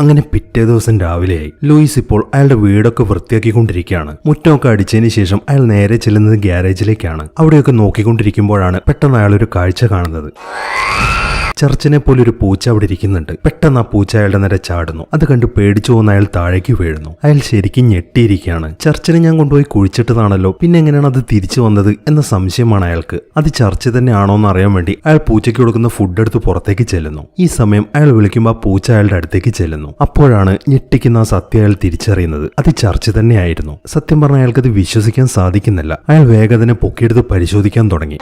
അങ്ങനെ പിറ്റേ ദിവസം രാവിലെയായി. ലൂയിസ് ഇപ്പോൾ അയാളുടെ വീടൊക്കെ വൃത്തിയാക്കിക്കൊണ്ടിരിക്കുകയാണ്. മുറ്റമൊക്കെ അടിച്ചതിന് ശേഷം അയാൾ നേരെ ചെല്ലുന്നത് ഗ്യാരേജിലേക്കാണ്. അവിടെയൊക്കെ നോക്കിക്കൊണ്ടിരിക്കുമ്പോഴാണ് പെട്ടെന്ന് അയാൾ ഒരു കാഴ്ച കാണുന്നത്. ചർച്ചിനെ പോലെ ഒരു പൂച്ച അവിടെ ഇരിക്കുന്നുണ്ട്. പെട്ടെന്ന് ആ പൂച്ച അയാളുടെ നേരെ ചാടുന്നു. അത് കണ്ട് പേടിച്ചു പോകുന്ന അയാൾ താഴേക്ക് വീഴുന്നു. അയാൾ ശരിക്കും ഞെട്ടിയിരിക്കുകയാണ്. ചർച്ചിനെ ഞാൻ കൊണ്ടുപോയി കുഴിച്ചിട്ടതാണല്ലോ. പിന്നെ എങ്ങനെയാണ് അത് തിരിച്ചു വന്നത് എന്ന സംശയമാണ് അയാൾക്ക്. അത് ചർച്ച് തന്നെയാണോ എന്ന് അറിയാൻ വേണ്ടി അയാൾ പൂച്ചയ്ക്ക് കൊടുക്കുന്ന ഫുഡ് എടുത്ത് പുറത്തേക്ക് ചെല്ലുന്നു. ഈ സമയം അയാൾ വിളിക്കുമ്പോൾ ആ പൂച്ച അയാളുടെ അടുത്തേക്ക് ചെല്ലുന്നു. അപ്പോഴാണ് ഞെട്ടിക്കുന്ന ആ സത്യം അയാൾ തിരിച്ചറിയുന്നത്. അത് ചർച്ച് തന്നെയായിരുന്നു. സത്യം പറഞ്ഞാൽ അത് വിശ്വസിക്കാൻ സാധിക്കുന്നില്ല. അയാൾ വേഗതനെ പൊക്കിയെടുത്ത് പരിശോധിക്കാൻ തുടങ്ങി.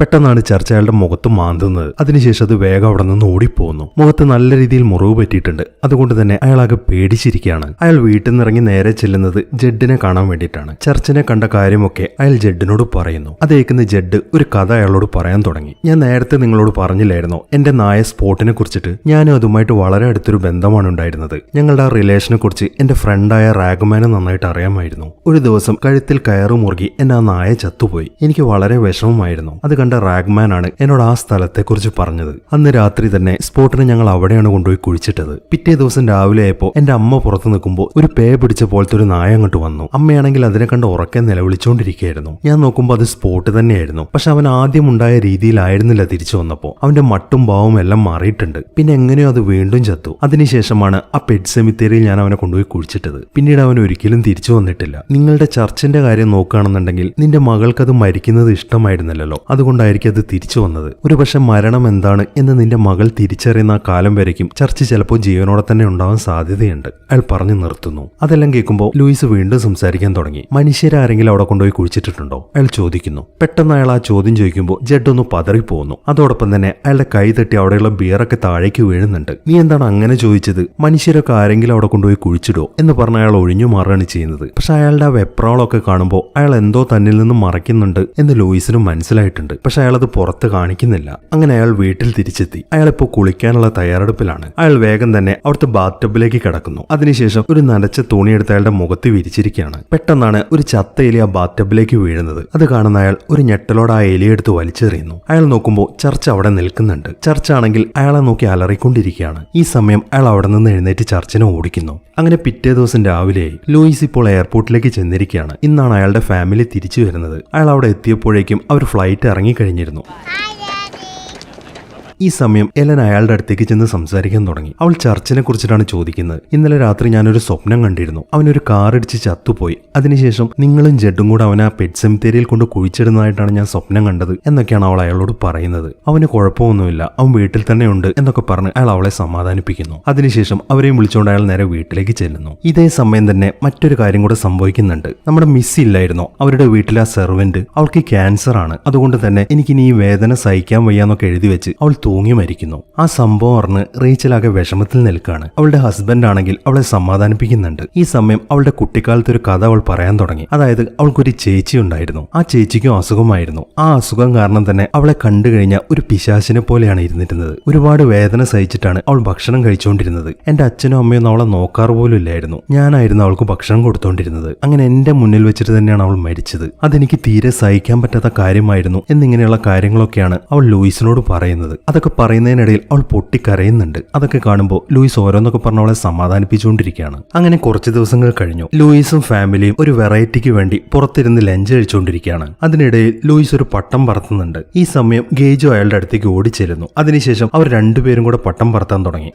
പെട്ടെന്നാണ് ചർച്ച അയാളുടെ മുഖത്ത് മാന്തുന്നത്. അതിനുശേഷം അത് വേഗം അവിടെ നിന്ന് ഓടിപ്പോകുന്നു മുഖത്ത് നല്ല രീതിയിൽ മുറിവ് പറ്റിയിട്ടുണ്ട്. അതുകൊണ്ട് തന്നെ അയാളാകെ പേടിച്ചിരിക്കുകയാണ്. അയാൾ വീട്ടിൽ നിന്ന് ഇറങ്ങി നേരെ ചെല്ലുന്നത് ജഡ്ഡിനെ കാണാൻ വേണ്ടിയിട്ടാണ്. ചർച്ചിനെ കണ്ട കാര്യമൊക്കെ അയാൾ ജഡ്ഡിനോട് പറയുന്നു. അതേക്കുന്ന ജഡ് ഒരു കഥ അയാളോട് പറയാൻ തുടങ്ങി. ഞാൻ നേരത്തെ നിങ്ങളോട് പറഞ്ഞില്ലായിരുന്നോ? എന്റെ നായ സ്പോട്ടിനെ കുറിച്ചിട്ട്. ഞാനും അതുമായിട്ട് വളരെ അടുത്തൊരു ബന്ധമാണ് ഉണ്ടായിരുന്നത്. ഞങ്ങളുടെ ആ റിലേഷനെ കുറിച്ച് എന്റെ ഫ്രണ്ടായ റാഗ്മാനെ നന്നായിട്ട് അറിയാമായിരുന്നു. ഒരു ദിവസം കഴുത്തിൽ കയറു മുറുകി എന്നെ ആ നായ ചത്തുപോയി. എനിക്ക് വളരെ വിഷമമായിരുന്നു. അത് കണ്ട റാഗ്മാൻ ആണ് എന്നോട് ആ സ്ഥലത്തെക്കുറിച്ച് പറഞ്ഞത്. അന്ന് രാത്രി തന്നെ സ്പോട്ടിനെ ഞങ്ങൾ അവിടെയാണ് കൊണ്ടുപോയി കുഴിച്ചിട്ടത്. പിറ്റേ ദിവസം രാവിലെ ആയപ്പോൾ എന്റെ അമ്മ പുറത്തു നിൽക്കുമ്പോൾ ഒരു പേ പിടിച്ച പോലത്തെ ഒരു നായ അങ്ങോട്ട് വന്നു. അമ്മയാണെങ്കിൽ അതിനെ കണ്ട് ഉറക്കെ നിലവിളിച്ചുകൊണ്ടിരിക്കുകയായിരുന്നു ഞാൻ നോക്കുമ്പോൾ അത് സ്പോട്ട് തന്നെയായിരുന്നു. പക്ഷെ അവൻ ആദ്യം ഉണ്ടായ രീതിയിലായിരുന്നില്ല തിരിച്ചു വന്നപ്പോൾ അവന്റെ മട്ടും ഭാവവും എല്ലാം മാറിയിട്ടുണ്ട്. പിന്നെ എങ്ങനെയോ അത് വീണ്ടും ചത്തു. അതിനുശേഷമാണ് ആ പെറ്റ് സെമിത്തേരിയിൽ ഞാൻ അവനെ കൊണ്ടുപോയി കുഴിച്ചിട്ടത്. പിന്നീട് അവൻ ഒരിക്കലും തിരിച്ചു വന്നിട്ടില്ല. നിങ്ങളുടെ ചർച്ചിന്റെ കാര്യം നോക്കുകയാണെന്നുണ്ടെങ്കിൽ നിന്റെ മകൾക്ക് അത് മരിക്കുന്നത് ഇഷ്ടമായിരുന്നില്ലല്ലോ. അതുകൊണ്ടായിരിക്കും അത് തിരിച്ചു വന്നത്. ഒരുപക്ഷെ മരണം എന്താണ് എന്ന് നിന്റെ മകൾ തിരിച്ചറിയുന്ന ആ കാലം വരയ്ക്കും. ചർച്ച് ചിലപ്പോൾ ജീവനോടെ തന്നെ ഉണ്ടാവാൻ സാധ്യതയുണ്ട്. അയാൾ പറഞ്ഞു നിർത്തുന്നു. അതെല്ലാം കേൾക്കുമ്പോൾ ലൂയിസ് വീണ്ടും സംസാരിക്കാൻ തുടങ്ങി. മനുഷ്യരാരെങ്കിലും അവിടെ കൊണ്ടുപോയി കുഴിച്ചിട്ടുണ്ടോ അയാൾ ചോദിക്കുന്നു. പെട്ടെന്ന് അയാൾ ആ ചോദ്യം ചോദിക്കുമ്പോൾ ജഡ് ഒന്ന് പതറിപ്പോകുന്നു. അതോടൊപ്പം തന്നെ അയാളുടെ കൈ തട്ടി അവിടെയുള്ള ബിയറൊക്കെ താഴേക്ക് വീഴുന്നുണ്ട്. നീ എന്താണ് അങ്ങനെ ചോദിച്ചത്? മനുഷ്യരൊക്കെ ആരെങ്കിലും അവിടെ കൊണ്ടുപോയി കുഴിച്ചിടോ എന്ന് പറഞ്ഞ അയാൾ ഒഴിഞ്ഞു മാറുകയാണ് ചെയ്യുന്നത്. പക്ഷെ അയാളുടെ ആ വെപ്രാളൊക്കെ കാണുമ്പോൾ അയാൾ എന്തോ തന്നിൽ നിന്ന് മറയ്ക്കുന്നുണ്ട് എന്ന് ലൂയിസിനും മനസ്സിലായിട്ടുണ്ട്. പക്ഷെ അയാൾ അത് പുറത്ത് കാണിക്കുന്നില്ല. അങ്ങനെ അയാൾ വീട്ടിൽ തിരിച്ചെത്തി. അയാൾ ഇപ്പോൾ കുളിക്കാനുള്ള തയ്യാറെടുപ്പിലാണ്. അയാൾ വേഗം തന്നെ അവിടുത്തെ ബാത്ടബിലേക്ക് കിടക്കുന്നു. അതിനുശേഷം ഒരു നനച്ച തുണിയെടുത്ത് അയാളുടെ മുഖത്ത് വിരിച്ചിരിക്കുകയാണ്. പെട്ടെന്നാണ് ഒരു ചത്ത എലി ആ ബാത്ടബിലേക്ക് വീഴുന്നത്. അത് കാണുന്ന അയാൾ ഒരു ഞെട്ടലോടെ ആ എലിയെടുത്ത് വലിച്ചെറിയുന്നു. അയാൾ നോക്കുമ്പോൾ ചർച്ച അവിടെ നിൽക്കുന്നുണ്ട്. ചർച്ച ആണെങ്കിൽ അയാളെ നോക്കി അലറിക്കൊണ്ടിരിക്കുകയാണ്. ഈ സമയം അയാൾ അവിടെ നിന്ന് എഴുന്നേറ്റ് ചർച്ചിനെ ഓടിക്കുന്നു. അങ്ങനെ പിറ്റേ ദിവസം രാവിലെ ലൂയിസ് ഇപ്പോൾ എയർപോർട്ടിലേക്ക് ചെന്നിരിക്കുകയാണ്. ഇന്നാണ് അയാളുടെ ഫാമിലി തിരിച്ചു വരുന്നത്. അയാൾ അവിടെ എത്തിയപ്പോഴേക്കും അവർ ഫ്ലൈറ്റ് くにいるの。ഈ സമയം എലൻ അയാളുടെ അടുത്തേക്ക് ചെന്ന് സംസാരിക്കാൻ തുടങ്ങി. അവൾ ചർച്ചിനെ കുറിച്ചിട്ടാണ് ചോദിക്കുന്നത്. ഇന്നലെ രാത്രി ഞാനൊരു സ്വപ്നം കണ്ടിരുന്നു. അവനൊരു കാർ അടിച്ച് ചത്തുപോയി. അതിനുശേഷം നിങ്ങളും ജഡും കൂടെ അവനെ ആ പെറ്റ് സെമിത്തേരിയിൽ കൊണ്ട് കുഴിച്ചിടുന്നതായിട്ടാണ് ഞാൻ സ്വപ്നം കണ്ടത് എന്നൊക്കെയാണ് അവൾ അയാളോട് പറയുന്നത്. അവന് കുഴപ്പമൊന്നുമില്ല. അവൻ വീട്ടിൽ തന്നെ ഉണ്ട് എന്നൊക്കെ പറഞ്ഞ് അയാൾ അവളെ സമാധാനിപ്പിക്കുന്നു. അതിനുശേഷം അവരെയും വിളിച്ചുകൊണ്ട് അയാൾ നേരെ വീട്ടിലേക്ക് ചെല്ലുന്നു. ഇതേ സമയം തന്നെ മറ്റൊരു കാര്യം കൂടെ സംഭവിക്കുന്നുണ്ട്. നമ്മുടെ മിസ് ഇല്ലായിരുന്നു. അവരുടെ വീട്ടിലെ ആ സെർവന്റ് അവൾക്ക് ക്യാൻസർ ആണ് അതുകൊണ്ട് തന്നെ എനിക്കിനി ഈ വേദന സഹിക്കാൻ വയ്യാന്നൊക്കെ എഴുതി വെച്ച് അവൾ തൂങ്ങി മരിക്കുന്നു. ആ സംഭവം അറിഞ്ഞ് റേച്ചൽ ആകെ വിഷമത്തിൽ നിൽക്കുകയാണ് അവളുടെ ഹസ്ബൻഡ് ആണെങ്കിൽ അവളെ സമാധാനിപ്പിക്കുന്നുണ്ട്. ഈ സമയം അവളുടെ കുട്ടിക്കാലത്ത് ഒരു കഥ അവൾ പറയാൻ തുടങ്ങി. അതായത് അവൾക്കൊരു ചേച്ചി ഉണ്ടായിരുന്നു. ആ ചേച്ചിക്കും അസുഖമായിരുന്നു. ആ അസുഖം കാരണം തന്നെ അവളെ കണ്ടു കഴിഞ്ഞ ഒരു പിശാശിനെ പോലെയാണ് ഇരുന്നിരുന്നത്. ഒരുപാട് വേദന സഹിച്ചിട്ടാണ് അവൾ ഭക്ഷണം കഴിച്ചുകൊണ്ടിരുന്നത് എന്റെ അച്ഛനും അമ്മയൊന്നും അവളെ നോക്കാറ് പോലും ഇല്ലായിരുന്നു. ഞാനായിരുന്നു അവൾക്ക് ഭക്ഷണം കൊടുത്തോണ്ടിരുന്നത്. അങ്ങനെ എന്റെ മുന്നിൽ വെച്ചിട്ട് തന്നെയാണ് അവൾ മരിച്ചത്. അതെനിക്ക് തീരെ സഹിക്കാൻ പറ്റാത്ത കാര്യമായിരുന്നു എന്നിങ്ങനെയുള്ള കാര്യങ്ങളൊക്കെയാണ് അവൾ ലൂയിസിനോട് പറയുന്നത്. അതൊക്കെ പറയുന്നതിനിടയിൽ അവൾ പൊട്ടിക്കരയുന്നുണ്ട്. അതൊക്കെ കാണുമ്പോൾ ലൂയിസ് ഓരോന്നൊക്കെ പറഞ്ഞ അവളെ സമാധാനിപ്പിച്ചുകൊണ്ടിരിക്കുകയാണ്. അങ്ങനെ കുറച്ച് ദിവസങ്ങൾ കഴിഞ്ഞു. ലൂയിസും ഫാമിലിയും ഒരു വെറൈറ്റിക്ക് വേണ്ടി പുറത്തിരുന്ന് ലഞ്ച് കഴിച്ചുകൊണ്ടിരിക്കുകയാണ്. അതിനിടയിൽ ലൂയിസ് ഒരു പട്ടം പറത്തുന്നുണ്ട്. ഈ സമയം ഗേജോ അയാളുടെ അടുത്തേക്ക് ഓടിച്ചെല്ലുന്നു അതിനുശേഷം അവർ രണ്ടുപേരും കൂടെ പട്ടം പറത്താൻ തുടങ്ങി.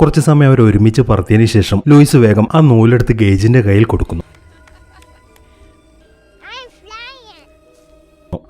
കുറച്ച് സമയം അവർ ഒരുമിച്ച് പറത്തിയതിനു ശേഷം ലൂയിസ് വേഗം ആ നൂലെടുത്ത് ഗേജിന്റെ കയ്യിൽ കൊടുക്കുന്നു.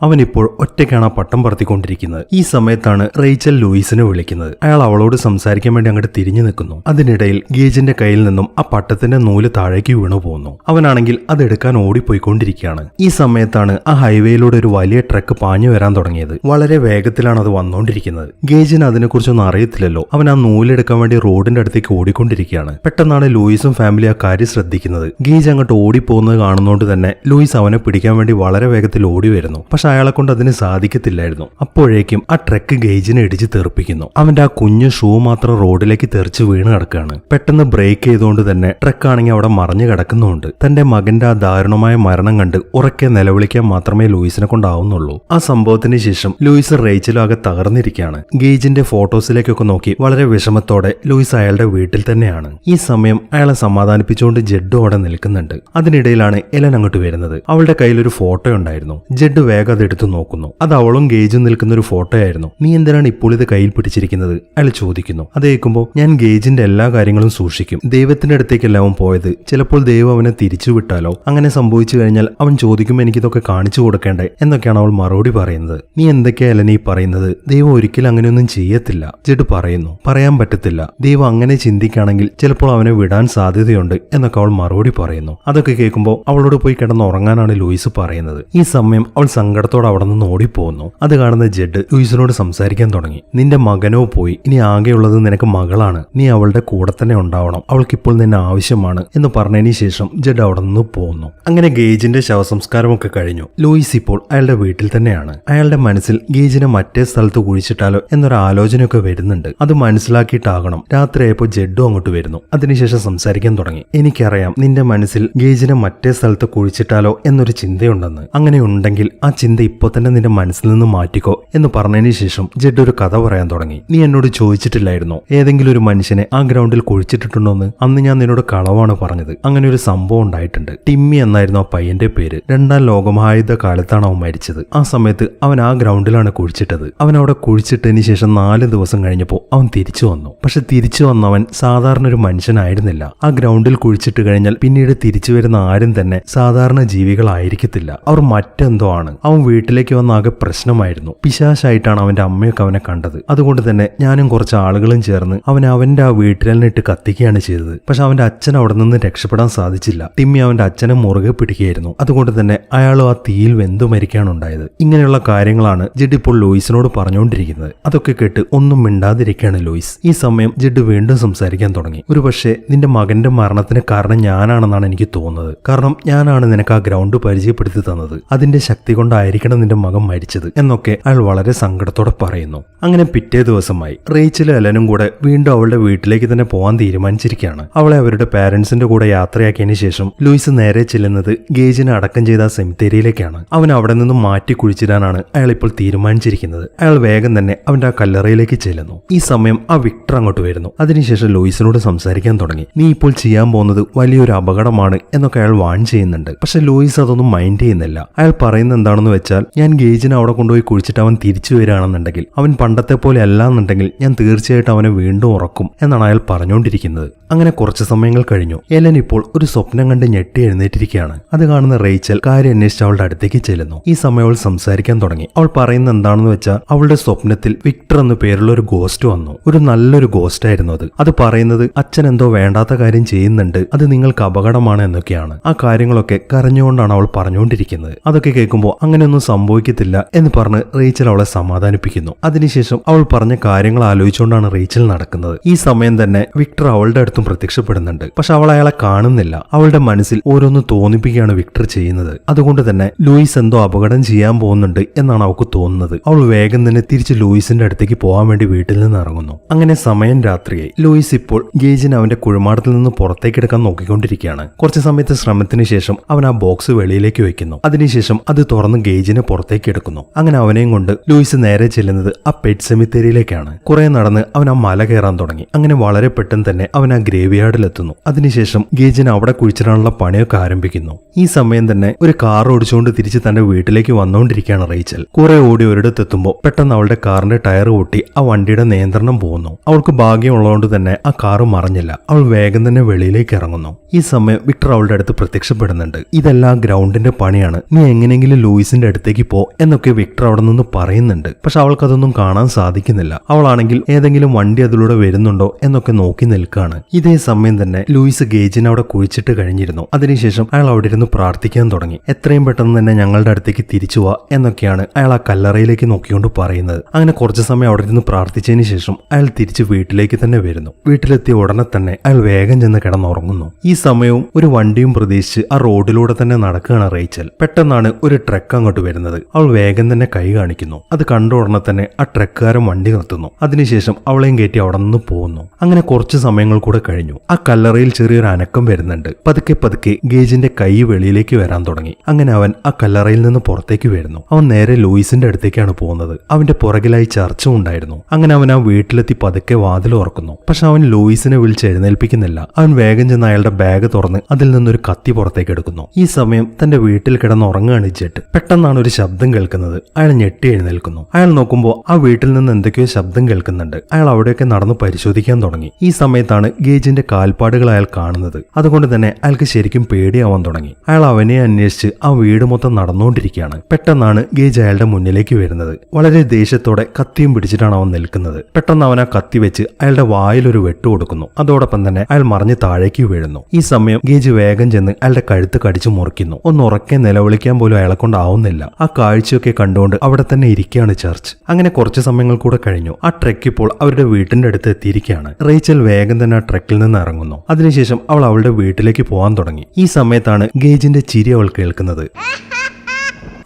ഇപ്പോൾ ഒറ്റയ്ക്കാണ് ആ പട്ടം പറത്തിക്കൊണ്ടിരിക്കുന്നത്. ഈ സമയത്താണ് റേച്ചൽ ലൂയിസിനെ വിളിക്കുന്നത്. അയാൾ അവളോട് സംസാരിക്കാൻ വേണ്ടി അങ്ങോട്ട് തിരിഞ്ഞു നിൽക്കുന്നു. അതിനിടയിൽ ഗേജിന്റെ കയ്യിൽ നിന്നും ആ പട്ടത്തിന്റെ നൂൽ താഴേക്ക് വീണു പോകുന്നു അവനാണെങ്കിൽ അതെടുക്കാൻ ഓടിപ്പോയിക്കൊണ്ടിരിക്കുകയാണ്. ഈ സമയത്താണ് ആ ഹൈവേയിലൂടെ ഒരു വലിയ ട്രക്ക് പാഞ്ഞു വരാൻ തുടങ്ങിയത്. വളരെ വേഗത്തിലാണ് അത് വന്നുകൊണ്ടിരിക്കുന്നത്. ഗേജിന് അതിനെക്കുറിച്ചൊന്നും അറിയത്തില്ലല്ലോ. അവൻ ആ നൂലെടുക്കാൻ വേണ്ടി റോഡിന്റെ അടുത്തേക്ക് ഓടിക്കൊണ്ടിരിക്കുകയാണ്. പെട്ടെന്നാണ് ലൂയിസും ഫാമിലി ആ കാര്യം ശ്രദ്ധിക്കുന്നത്. ഗേജ് അങ്ങോട്ട് ഓടിപ്പോകുന്നത് കാണുന്നതുകൊണ്ട് തന്നെ ലൂയിസ് അവനെ പിടിക്കാൻ വേണ്ടി വളരെ വേഗത്തിൽ ഓടി വരുന്നു. പക്ഷെ അയാളെ കൊണ്ട് അതിന് സാധിക്കത്തില്ലായിരുന്നു. അപ്പോഴേക്കും ആ ട്രക്ക് ഗേജിനെ ഇടിച്ച് തെറിപ്പിക്കുന്നു. അവന്റെ ആ കുഞ്ഞു ഷൂ മാത്രം റോഡിലേക്ക് തെറിച്ച് വീണ് കിടക്കുകയാണ്. പെട്ടെന്ന് ബ്രേക്ക് ചെയ്തുകൊണ്ട് തന്നെ ട്രക്ക് ആണെങ്കിൽ അവിടെ മറിഞ്ഞു കിടക്കുന്നുണ്ട് തന്റെ മകന്റെ ആ ദാരുണമായ മരണം കണ്ട് ഉറക്കെ നിലവിളിക്കാൻ മാത്രമേ ലൂയിസിനെ കൊണ്ടാവുന്നുള്ളൂ. ആ സംഭവത്തിന് ശേഷം ലൂയിസ് റേച്ചിലാകെ തകർന്നിരിക്കുകയാണ്. ഗേജിന്റെ ഫോട്ടോസിലേക്കൊക്കെ നോക്കി വളരെ വിഷമത്തോടെ ലൂയിസ് അയാളുടെ വീട്ടിൽ തന്നെയാണ്. ഈ സമയം അയാളെ സമാധാനിപ്പിച്ചുകൊണ്ട് ജെഡ് അവിടെ നിൽക്കുന്നുണ്ട്. അതിനിടയിലാണ് എലൻ അങ്ങോട്ട് വരുന്നത്. അവളുടെ കയ്യിൽ ഒരു ഫോട്ടോ ഉണ്ടായിരുന്നു. ജെഡ് വേഗം അത് എടുത്തു നോക്കുന്നു. അത് അവളും ഗേജും നിൽക്കുന്ന ഒരു ഫോട്ടോ ആയിരുന്നു നീ എന്തിനാണ് ഇപ്പോൾ ഇത് കയ്യിൽ പിടിച്ചിരിക്കുന്നത്? അയാൾ ചോദിക്കുന്നു. അത് കേൾക്കുമ്പോൾ ഞാൻ ഗേജിന്റെ എല്ലാ കാര്യങ്ങളും സൂക്ഷിക്കും. ദൈവത്തിന്റെ അടുത്തേക്കല്ല അവൻ പോയത്. ചിലപ്പോൾ ദൈവം അവനെ തിരിച്ചു വിട്ടാലോ? അങ്ങനെ സംഭവിച്ചു കഴിഞ്ഞാൽ അവൻ ചോദിക്കും എനിക്കിതൊക്കെ കാണിച്ചു കൊടുക്കേണ്ടേ? എന്നൊക്കെയാണ് അവൾ മറുപടി പറയുന്നത്. നീ എന്തൊക്കെയല്ല നീ പറയുന്നത്? ദൈവം ഒരിക്കലും അങ്ങനെയൊന്നും ചെയ്യത്തില്ല. ജഡ് പറയുന്നു. പറയാൻ പറ്റത്തില്ല. ദൈവം അങ്ങനെ ചിന്തിക്കുകയാണെങ്കിൽ ചിലപ്പോൾ അവനെ വിടാൻ സാധ്യതയുണ്ട്. എന്നൊക്കെ അവൾ മറുപടി പറയുന്നു. അതൊക്കെ കേൾക്കുമ്പോൾ അവളോട് പോയി കിടന്ന് ഉറങ്ങാനാണ് ലൂയിസ് പറയുന്നത്. ഈ സമയം അവൾ സങ്കടത്തോടെ അവിടെ നിന്ന് ഓടിപ്പോകുന്നു അത് കാണുന്ന ജെഡ് ലൂയിസിനോട് സംസാരിക്കാൻ തുടങ്ങി. നിന്റെ മകനോ പോയി. ഇനി ആകെയുള്ളത് നിനക്ക് മകളാണ്. നീ അവളുടെ കൂടെ തന്നെ ഉണ്ടാവണം. അവൾക്കിപ്പോൾ നിന്നെ ആവശ്യമാണ് എന്ന് പറഞ്ഞതിന് ശേഷം ജെഡ് അവിടെ നിന്ന് പോകുന്നു അങ്ങനെ ഗേജിന്റെ ശവസംസ്കാരമൊക്കെ കഴിഞ്ഞു. ലൂയിസ് ഇപ്പോൾ അയാളുടെ വീട്ടിൽ തന്നെയാണ്. അയാളുടെ മനസ്സിൽ ഗേജിനെ മറ്റേ സ്ഥലത്ത് കുഴിച്ചിട്ടാലോ എന്നൊരു ആലോചനയൊക്കെ വരുന്നുണ്ട്. അത് മനസ്സിലാക്കിയിട്ടാകണം. രാത്രിയായപ്പോൾ ജെഡും അങ്ങോട്ട് വരുന്നു. അതിനുശേഷം സംസാരിക്കാൻ തുടങ്ങി. എനിക്കറിയാം നിന്റെ മനസ്സിൽ ഗേജിനെ മറ്റേ സ്ഥലത്ത് കുഴിച്ചിട്ടാലോ എന്നൊരു ചിന്തയുണ്ടെന്ന്. അങ്ങനെ ഉണ്ടെങ്കിൽ ആ ചിന്ത ഇപ്പൊ തന്നെ നിന്റെ മനസ്സിൽ നിന്ന് മാറ്റിക്കോ എന്ന് പറഞ്ഞതിന് ശേഷം ജെഡ് ഒരു കഥ പറയാൻ തുടങ്ങി. നീ എന്നോട് ചോദിച്ചിട്ടില്ലായിരുന്നു? ഏതെങ്കിലും ഒരു മനുഷ്യനെ ആ ഗ്രൗണ്ടിൽ കുഴിച്ചിട്ടിട്ടുണ്ടോന്ന്? അന്ന് ഞാൻ നിന്നോട് കളവാണ് പറഞ്ഞത്. അങ്ങനെ ഒരു സംഭവം ഉണ്ടായിട്ടുണ്ട്. ടിമ്മി എന്നായിരുന്നു ആ പയ്യന്റെ പേര്. രണ്ടാം ലോകമഹായുദ്ധ കാലത്താണ് അവൻ മരിച്ചത്. ആ സമയത്ത് അവൻ ആ ഗ്രൗണ്ടിലാണ് കുഴിച്ചിട്ടത്. അവൻ അവിടെ കുഴിച്ചിട്ടതിന് ശേഷം നാല് ദിവസം കഴിഞ്ഞപ്പോൾ അവൻ തിരിച്ചു വന്നു. പക്ഷെ തിരിച്ചു വന്നവൻ സാധാരണ ഒരു മനുഷ്യനായിരുന്നില്ല. ആ ഗ്രൗണ്ടിൽ കുഴിച്ചിട്ട് കഴിഞ്ഞാൽ പിന്നീട് തിരിച്ചു വരുന്ന ആരും തന്നെ സാധാരണ ജീവികളായിരിക്കത്തില്ല. അവർ മറ്റെന്തോ ആണ്. അവൻ വീട്ടിലേക്ക് വന്ന ആകെ പ്രശ്നമായിരുന്നു. പിശാശായിട്ടാണ് അവന്റെ അമ്മയൊക്കെ അവനെ കണ്ടത്. അതുകൊണ്ട് തന്നെ ഞാനും കുറച്ച് ആളുകളും ചേർന്ന് അവനെ അവന്റെ ആ വീട്ടിലിട്ട് കത്തിക്കുകയാണ് ചെയ്തത്. പക്ഷെ അവന്റെ അച്ഛൻ അവിടെ നിന്ന് രക്ഷപ്പെടാൻ സാധിച്ചില്ല. ടിമ്മി അവന്റെ അച്ഛനെ മുറുകെ പിടിക്കുകയായിരുന്നു. അതുകൊണ്ട് തന്നെ അയാളും ആ തീയിൽ വെന്തു മരിക്കാണ് ഉണ്ടായത്. ഇങ്ങനെയുള്ള കാര്യങ്ങളാണ് ജഡ് ഇപ്പോൾ ലൂയിസിനോട് പറഞ്ഞുകൊണ്ടിരിക്കുന്നത്. അതൊക്കെ കേട്ട് ഒന്നും മിണ്ടാതിരിക്കുകയാണ് ലൂയിസ്. ഈ സമയം ജഡ് വീണ്ടും സംസാരിക്കാൻ തുടങ്ങി. ഒരുപക്ഷെ നിന്റെ മകന്റെ മരണത്തിന് കാരണം ഞാനാണെന്നാണ് എനിക്ക് തോന്നുന്നത്. കാരണം ഞാനാണ് നിനക്ക് ആ ഗ്രൗണ്ട് പരിചയപ്പെടുത്തി തന്നത്. അതിന്റെ ശക്തി കൊണ്ടായിരിക്കണം നിന്റെ മകൻ മരിച്ചത് എന്നൊക്കെ അയാൾ വളരെ സങ്കടത്തോടെ പറയുന്നു. അങ്ങനെ പിറ്റേ ദിവസമായി റേച്ചിലും അലനും കൂടെ വീണ്ടും അവളുടെ വീട്ടിലേക്ക് തന്നെ പോകാൻ തീരുമാനിച്ചിരിക്കുകയാണ്. അവളെ അവരുടെ പാരന്റ്സിന്റെ കൂടെ യാത്രയാക്കിയതിനു ശേഷം ലൂയിസ് നേരെ ചെല്ലുന്നത് ഗേജിനെ അടക്കം ചെയ്ത സെമിത്തേരിയിലേക്കാണ്. അവൻ അവിടെ നിന്നും മാറ്റി കുഴിച്ചിടാനാണ് അയാൾ ഇപ്പോൾ തീരുമാനിച്ചിരിക്കുന്നത്. അയാൾ വേഗം തന്നെ അവന്റെ ആ കല്ലറയിലേക്ക് ചെല്ലുന്നു. ഈ സമയം ആ വിക്ടർ അങ്ങോട്ട് വരുന്നു. അതിനുശേഷം ലൂയിസിനോട് സംസാരിക്കാൻ തുടങ്ങി. നീ ഇപ്പോൾ ചെയ്യാൻ പോകുന്നത് വലിയൊരു അപകടമാണ് എന്നൊക്കെ അയാൾ വാൺ ചെയ്യുന്നുണ്ട്. പക്ഷെ ലൂയിസ് അതൊന്നും മൈൻഡ് ചെയ്യുന്നില്ല. അയാൾ പറയുന്ന എന്താണെന്ന് വെച്ചാൽ ഞാൻ ഗേജിനെ അവിടെ കൊണ്ടുപോയി കുഴിച്ചിട്ട് അവൻ തിരിച്ചു വരികയാണെന്നുണ്ടെങ്കിൽ അവൻ പണ്ടത്തെ പോലെ അല്ല എന്നുണ്ടെങ്കിൽ ഞാൻ തീർച്ചയായിട്ടും അവനെ വീണ്ടും ഉറക്കും എന്നാണ് അയാൾ പറഞ്ഞുകൊണ്ടിരിക്കുന്നത്. അങ്ങനെ കുറച്ച് സമയങ്ങൾ കഴിഞ്ഞു. എലൻ ഇപ്പോൾ ഒരു സ്വപ്നം കണ്ട് ഞെട്ടി എഴുന്നേറ്റിരിക്കുകയാണ്. അത് കാണുന്ന റേച്ചൽ കാര്യം അന്വേഷിച്ച് അവളുടെ അടുത്തേക്ക് ചെല്ലുന്നു. ഈ സമയം അവൾ സംസാരിക്കാൻ തുടങ്ങി. അവൾ പറയുന്ന എന്താണെന്ന് വെച്ചാൽ അവളുടെ സ്വപ്നത്തിൽ വിക്ടർ എന്ന പേരുള്ള ഒരു ഗോസ്റ്റ് വന്നു. ഒരു നല്ലൊരു ഗോസ്റ്റ് ആയിരുന്നു അത്. അത് പറയുന്നത് അച്ഛൻ എന്തോ വേണ്ടാത്ത കാര്യം ചെയ്യുന്നുണ്ട്. അത് നിങ്ങൾക്ക് അപകടമാണ് എന്നൊക്കെയാണ്. ആ കാര്യങ്ങളൊക്കെ കരഞ്ഞുകൊണ്ടാണ് അവൾ പറഞ്ഞുകൊണ്ടിരിക്കുന്നത്. അതൊക്കെ കേൾക്കുമ്പോൾ അങ്ങനെയൊന്നും സംഭവിക്കത്തില്ല എന്ന് പറഞ്ഞ് റേച്ചൽ അവളെ സമാധാനിപ്പിക്കുന്നു. അതിനുശേഷം അവൾ പറഞ്ഞ കാര്യങ്ങൾ ആലോചിച്ചുകൊണ്ടാണ് റേച്ചൽ നടക്കുന്നത്. ഈ സമയം തന്നെ വിക്ടർ അവളുടെ അടുത്തും പ്രത്യക്ഷപ്പെടുന്നുണ്ട്. പക്ഷെ അവൾ അയാളെ കാണുന്നില്ല. അവളുടെ മനസ്സിൽ ഓരോന്ന് തോന്നിപ്പിക്കുകയാണ് വിക്ടർ ചെയ്യുന്നത്. അതുകൊണ്ട് തന്നെ ലൂയിസ് എന്തോ അപകടം ചെയ്യാൻ പോകുന്നുണ്ട് എന്നാണ് അവൾക്ക് തോന്നുന്നത്. അവൾ വേഗം തന്നെ തിരിച്ച് ലൂയിസിന്റെ അടുത്തേക്ക് പോകാൻ വേണ്ടി വീട്ടിൽ നിന്ന് ഇറങ്ങുന്നു. അങ്ങനെ സമയം രാത്രിയായി. ലൂയിസ് ഇപ്പോൾ ഗേജിന് അവന്റെ കുഴിമാടത്തിൽ നിന്ന് പുറത്തേക്ക് എടുക്കാൻ നോക്കിക്കൊണ്ടിരിക്കുകയാണ്. കുറച്ച് സമയത്തെ ശ്രമത്തിന് ശേഷം അവൻ ആ ബോക്സ് വെളിയിലേക്ക് വെക്കുന്നു അതിനുശേഷം അത് തുറന്ന് ഗേജിനെ പുറത്തേക്ക് എടുക്കുന്നു. അങ്ങനെ അവനെയും കൊണ്ട് ലൂയിസ് നേരെ ചെല്ലുന്നത് ആ പെറ്റ് സെമിത്തേരിയിലേക്കാണ് കുറെ നടന്ന് അവൻ ആ മല കയറാൻ തുടങ്ങി. അങ്ങനെ വളരെ പെട്ടെന്ന് തന്നെ അവൻ ആ ഗ്രേവ് യാർഡിലെത്തുന്നു അതിനുശേഷം ഗേജിന് അവിടെ കുഴിച്ചിടാനുള്ള പണിയൊക്കെ ആരംഭിക്കുന്നു. ഈ സമയം തന്നെ ഒരു കാർ ഓടിച്ചുകൊണ്ട് തിരിച്ച് തന്റെ വീട്ടിലേക്ക് വന്നുകൊണ്ടിരിക്കുകയാണ് റേച്ചൽ. കുറെ ഓടി ഒരിടത്തെത്തുമ്പോൾ പെട്ടെന്ന് അവളുടെ കാറിന്റെ ടയർ പൊട്ടി ആ വണ്ടിയുടെ നിയന്ത്രണം പോകുന്നു അവൾക്ക് ഭാഗ്യമുള്ളതുകൊണ്ട് തന്നെ ആ കാർ മറിഞ്ഞില്ല. അവൾ വേഗം തന്നെ വെളിയിലേക്ക് ഇറങ്ങുന്നു. ഈ സമയം വിക്ടർ അവളുടെ അടുത്ത് പ്രത്യക്ഷപ്പെടുന്നുണ്ട്. ഇതെല്ലാം ഗ്രൗണ്ടിന്റെ പണിയാണ്. നീ എങ്ങനെയെങ്കിലും ലൂയിസിന്റെ അടുത്തേക്ക് പോ എന്നൊക്കെ വിക്ടർ അവിടെ നിന്ന് പറയുന്നുണ്ട്. പക്ഷെ അവൾക്കതൊന്നും കാണാൻ സാധിക്കുന്നില്ല. അവളാണെങ്കിൽ ഏതെങ്കിലും വണ്ടി അതിലൂടെ വരുന്നുണ്ടോ എന്നൊക്കെ നോക്കി നിൽക്കുകയാണ് ഇതേ സമയം തന്നെ ലൂയിസ് ഗേജിനെ അവിടെ കുഴിച്ചിട്ട് കഴിഞ്ഞിരുന്നു. അതിനുശേഷം അയാൾ അവിടെ ഇരുന്ന് പ്രാർത്ഥിക്കാൻ തുടങ്ങി. എത്രയും പെട്ടെന്ന് തന്നെ ഞങ്ങളുടെ അടുത്തേക്ക് തിരിച്ചു വാ എന്നൊക്കെയാണ് അയാൾ ആ കല്ലറയിലേക്ക് നോക്കിക്കൊണ്ട് പറയുന്നത്. അങ്ങനെ കുറച്ച് സമയം അവിടെ ഇരുന്ന് പ്രാർത്ഥിച്ചതിന് ശേഷം അയാൾ തിരിച്ച് വീട്ടിലേക്ക് തന്നെ വരുന്നു. വീട്ടിലെത്തിയ ഉടനെ തന്നെ അയാൾ വേഗം ചെന്ന് കിടന്നുറങ്ങുന്നു. ഈ സമയവും ഒരു വണ്ടിയും പ്രതീക്ഷിച്ച് ആ റോഡിലൂടെ തന്നെ നടക്കുകയാണ് റേച്ചൽ. പെട്ടെന്നാണ് ഒരു ട്രക്ക് അങ്ങോട്ട് വരുന്നത്. അവൾ വേഗം തന്നെ കൈ കാണിക്കുന്നു. അത് കണ്ട ഉടനെ തന്നെ ആ ട്രക്കുകാരൻ വണ്ടി നിർത്തുന്നു. അതിനുശേഷം അവളെയും കയറ്റി അവിടെ നിന്ന് പോകുന്നു അങ്ങനെ കുറച്ച് സമയങ്ങൾ കൂടെ കഴിഞ്ഞു. ആ കല്ലറയിൽ ചെറിയൊരു അനക്കം വരുന്നുണ്ട്. പതുക്കെ പതുക്കെ ഗേജിന്റെ കൈ വെളിയിലേക്ക് വരാൻ തുടങ്ങി. അങ്ങനെ അവൻ ആ കല്ലറയിൽ നിന്ന് പുറത്തേക്ക് വരുന്നു. അവൻ നേരെ ലൂയിസിന്റെ അടുത്തേക്കാണ് പോകുന്നത്. അവന്റെ പുറകിലായി ചർച്ച ഉണ്ടായിരുന്നു. അങ്ങനെ അവൻ ആ വീട്ടിലെത്തി പതുക്കെ വാതിൽ ഉറക്കുന്നു പക്ഷെ അവൻ ലൂയിസിനെ വിളിച്ച് എഴുന്നേൽപ്പിക്കുന്നില്ല. അവൻ വേഗം ചെന്ന് അയാളുടെ ബാഗ് തുറന്ന് അതിൽ നിന്നൊരു കത്തി പുറത്തേക്ക് എടുക്കുന്നു. ഈ സമയം തന്റെ വീട്ടിൽ കിടന്ന് ഉറങ്ങുകയാണ് ജെറ്റ് പെട്ടെന്നാണ് ഒരു ശബ്ദം കേൾക്കുന്നത്. അയാൾ ഞെട്ടി എഴുന്നേൽക്കുന്നു. അയാൾ നോക്കുമ്പോൾ ആ വീട്ടിൽ നിന്ന് എന്തൊക്കെയോ ശബ്ദം കേൾക്കുന്നുണ്ട്. അയാൾ അവിടെയൊക്കെ നടന്ന് പരിശോധിക്കാൻ തുടങ്ങി. ഈ സമയത്താണ് ഗേജിന്റെ കാൽപ്പാടുകൾ അയാൾ കാണുന്നത്. അതുകൊണ്ട് തന്നെ അയാൾക്ക് ശരിക്കും പേടിയാവാൻ തുടങ്ങി. അയാൾ അവനെ അന്വേഷിച്ച് ആ വീട് മൊത്തം നടന്നുകൊണ്ടിരിക്കുകയാണ്. പെട്ടെന്നാണ് ഗേജ് അയാളുടെ മുന്നിലേക്ക് വരുന്നത്. വളരെ ദേഷ്യത്തോടെ കത്തിയും പിടിച്ചിട്ടാണ് അവൻ നിൽക്കുന്നത്. പെട്ടെന്ന് അവൻ ആ കത്തി വെച്ച് അയാളുടെ വായിൽ ഒരു വെട്ട് കൊടുക്കുന്നു. അതോടൊപ്പം തന്നെ അയാൾ മറിഞ്ഞ് താഴേക്ക് വീഴുന്നു. ഈ സമയം ഗേജ് വേഗം ചെന്ന് അയാളുടെ കഴുത്ത് കടിച്ചു മുറിക്കുന്നു. ഒന്ന് ഉറക്കെ നിലവിളിക്കാൻ പോലും അയാളെ കൊണ്ടാവുന്നില്ല. ആ കാഴ്ചയൊക്കെ കണ്ടുകൊണ്ട് അവിടെ തന്നെ ഇരിക്കുകയാണ് ചർച്ച്. അങ്ങനെ കുറച്ച് സമയങ്ങൾ കൂടെ കഴിഞ്ഞു. ആ ട്രക്ക് ഇപ്പോൾ അവരുടെ വീട്ടിന്റെ അടുത്ത് എത്തിയിരിക്കുകയാണ്. റേച്ചൽ വേഗം തന്നെ ആ ട്രക്കിൽ നിന്ന് ഇറങ്ങുന്നു. അതിനുശേഷം അവൾ അവളുടെ വീട്ടിലേക്ക് പോകാൻ തുടങ്ങി. ഈ സമയത്താണ് ഗേജിന്റെ ചിരി അവൾ കേൾക്കുന്നത്.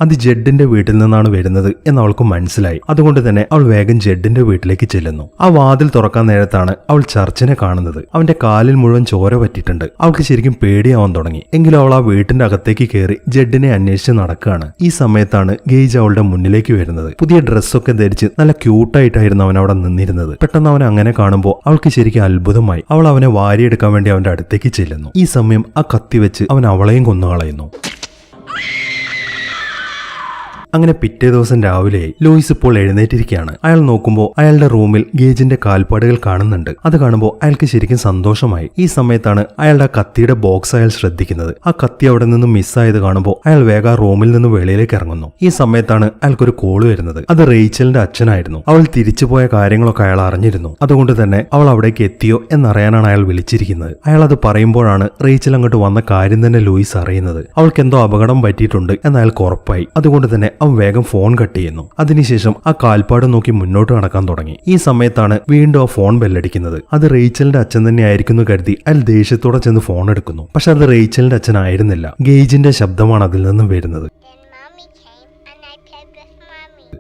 അത് ജെഡിന്റെ വീട്ടിൽ നിന്നാണ് വരുന്നത് എന്ന് അവൾക്ക് മനസ്സിലായി. അതുകൊണ്ട് തന്നെ അവൾ വേഗം ജെഡിന്റെ വീട്ടിലേക്ക് ചെല്ലുന്നു. ആ വാതിൽ തുറക്കാൻ നേരത്താണ് അവൾ ചർച്ചിനെ കാണുന്നത്. അവന്റെ കാലിൽ മുഴുവൻ ചോര പറ്റിയിട്ടുണ്ട്. അവൾക്ക് ശരിക്കും പേടിയാവാൻ തുടങ്ങി. എങ്കിലും അവൾ ആ വീട്ടിന്റെ അകത്തേക്ക് കയറി ജെഡിനെ അന്വേഷിച്ച് നടക്കുകയാണ്. ഈ സമയത്താണ് ഗെയ്ജ് അവളുടെ മുന്നിലേക്ക് വരുന്നത്. പുതിയ ഡ്രസ്സൊക്കെ ധരിച്ച് നല്ല ക്യൂട്ടായിട്ടായിരുന്നു അവൻ അവിടെ നിന്നിരുന്നത്. പെട്ടെന്ന് അവൻ അങ്ങനെ കാണുമ്പോൾ അവൾക്ക് ശരിക്കും അത്ഭുതമായി. അവൾ അവനെ വാരിയെടുക്കാൻ വേണ്ടി അവന്റെ അടുത്തേക്ക് ചെല്ലുന്നു. ഈ സമയം ആ കത്തി വെച്ച് അവൻ അവളെയും കൊന്നു കൊന്നുകളയുന്നു. അങ്ങനെ പിറ്റേ ദിവസം രാവിലെ ലൂയിസ് ഇപ്പോൾ എഴുന്നേറ്റിരിക്കുകയാണ്. അയാൾ നോക്കുമ്പോൾ അയാളുടെ റൂമിൽ ഗേജിന്റെ കാൽപ്പാടുകൾ കാണുന്നുണ്ട്. അത് കാണുമ്പോൾ അയാൾക്ക് ശരിക്കും സന്തോഷമായി. ഈ സമയത്താണ് അയാളുടെ കത്തിയുടെ ബോക്സ് അയാൾ ശ്രദ്ധിക്കുന്നത്. ആ കത്തി അവിടെ നിന്ന് മിസ്സായത് കാണുമ്പോൾ അയാൾ വേഗം റൂമിൽ നിന്ന് വെളിയിലേക്ക് ഇറങ്ങുന്നു. ഈ സമയത്താണ് അയാൾക്കൊരു കോൾ വരുന്നത്. അത് റേച്ചലിന്റെ അച്ഛനായിരുന്നു. അവൾ തിരിച്ചുപോയ കാര്യങ്ങളൊക്കെ അയാൾ അറിഞ്ഞിരുന്നു. അതുകൊണ്ട് തന്നെ അവൾ അവിടേക്ക് എത്തിയോ എന്നറിയാനാണ് അയാൾ വിളിച്ചിരിക്കുന്നത്. അയാൾ അത് പറയുമ്പോഴാണ് റേച്ചൽ അങ്ങോട്ട് വന്ന കാര്യം തന്നെ ലൂയിസ് അറിയുന്നത്. അവൾക്ക് എന്തോ അപകടം പറ്റിയിട്ടുണ്ട് എന്ന് അയാൾക്ക് ഉറപ്പായി. അതുകൊണ്ട് തന്നെ അവൻ വേഗം ഫോൺ കട്ട് ചെയ്യുന്നു. അതിനുശേഷം ആ കാൽപ്പാട് നോക്കി മുന്നോട്ട് നടക്കാൻ തുടങ്ങി. ഈ സമയത്താണ് വീണ്ടും ആ ഫോൺ ബെല്ലടിക്കുന്നത്. അത് റേച്ചലിന്റെ അച്ഛൻ തന്നെ ആയിരിക്കുന്നു കരുതി അയാൾ ദേഷ്യത്തോടെ ചെന്ന് ഫോൺ എടുക്കുന്നു. പക്ഷെ അത് റേച്ചലിന്റെ അച്ഛനായിരുന്നില്ല. ഗേജിന്റെ ശബ്ദമാണ് അതിൽ നിന്നും വരുന്നത്.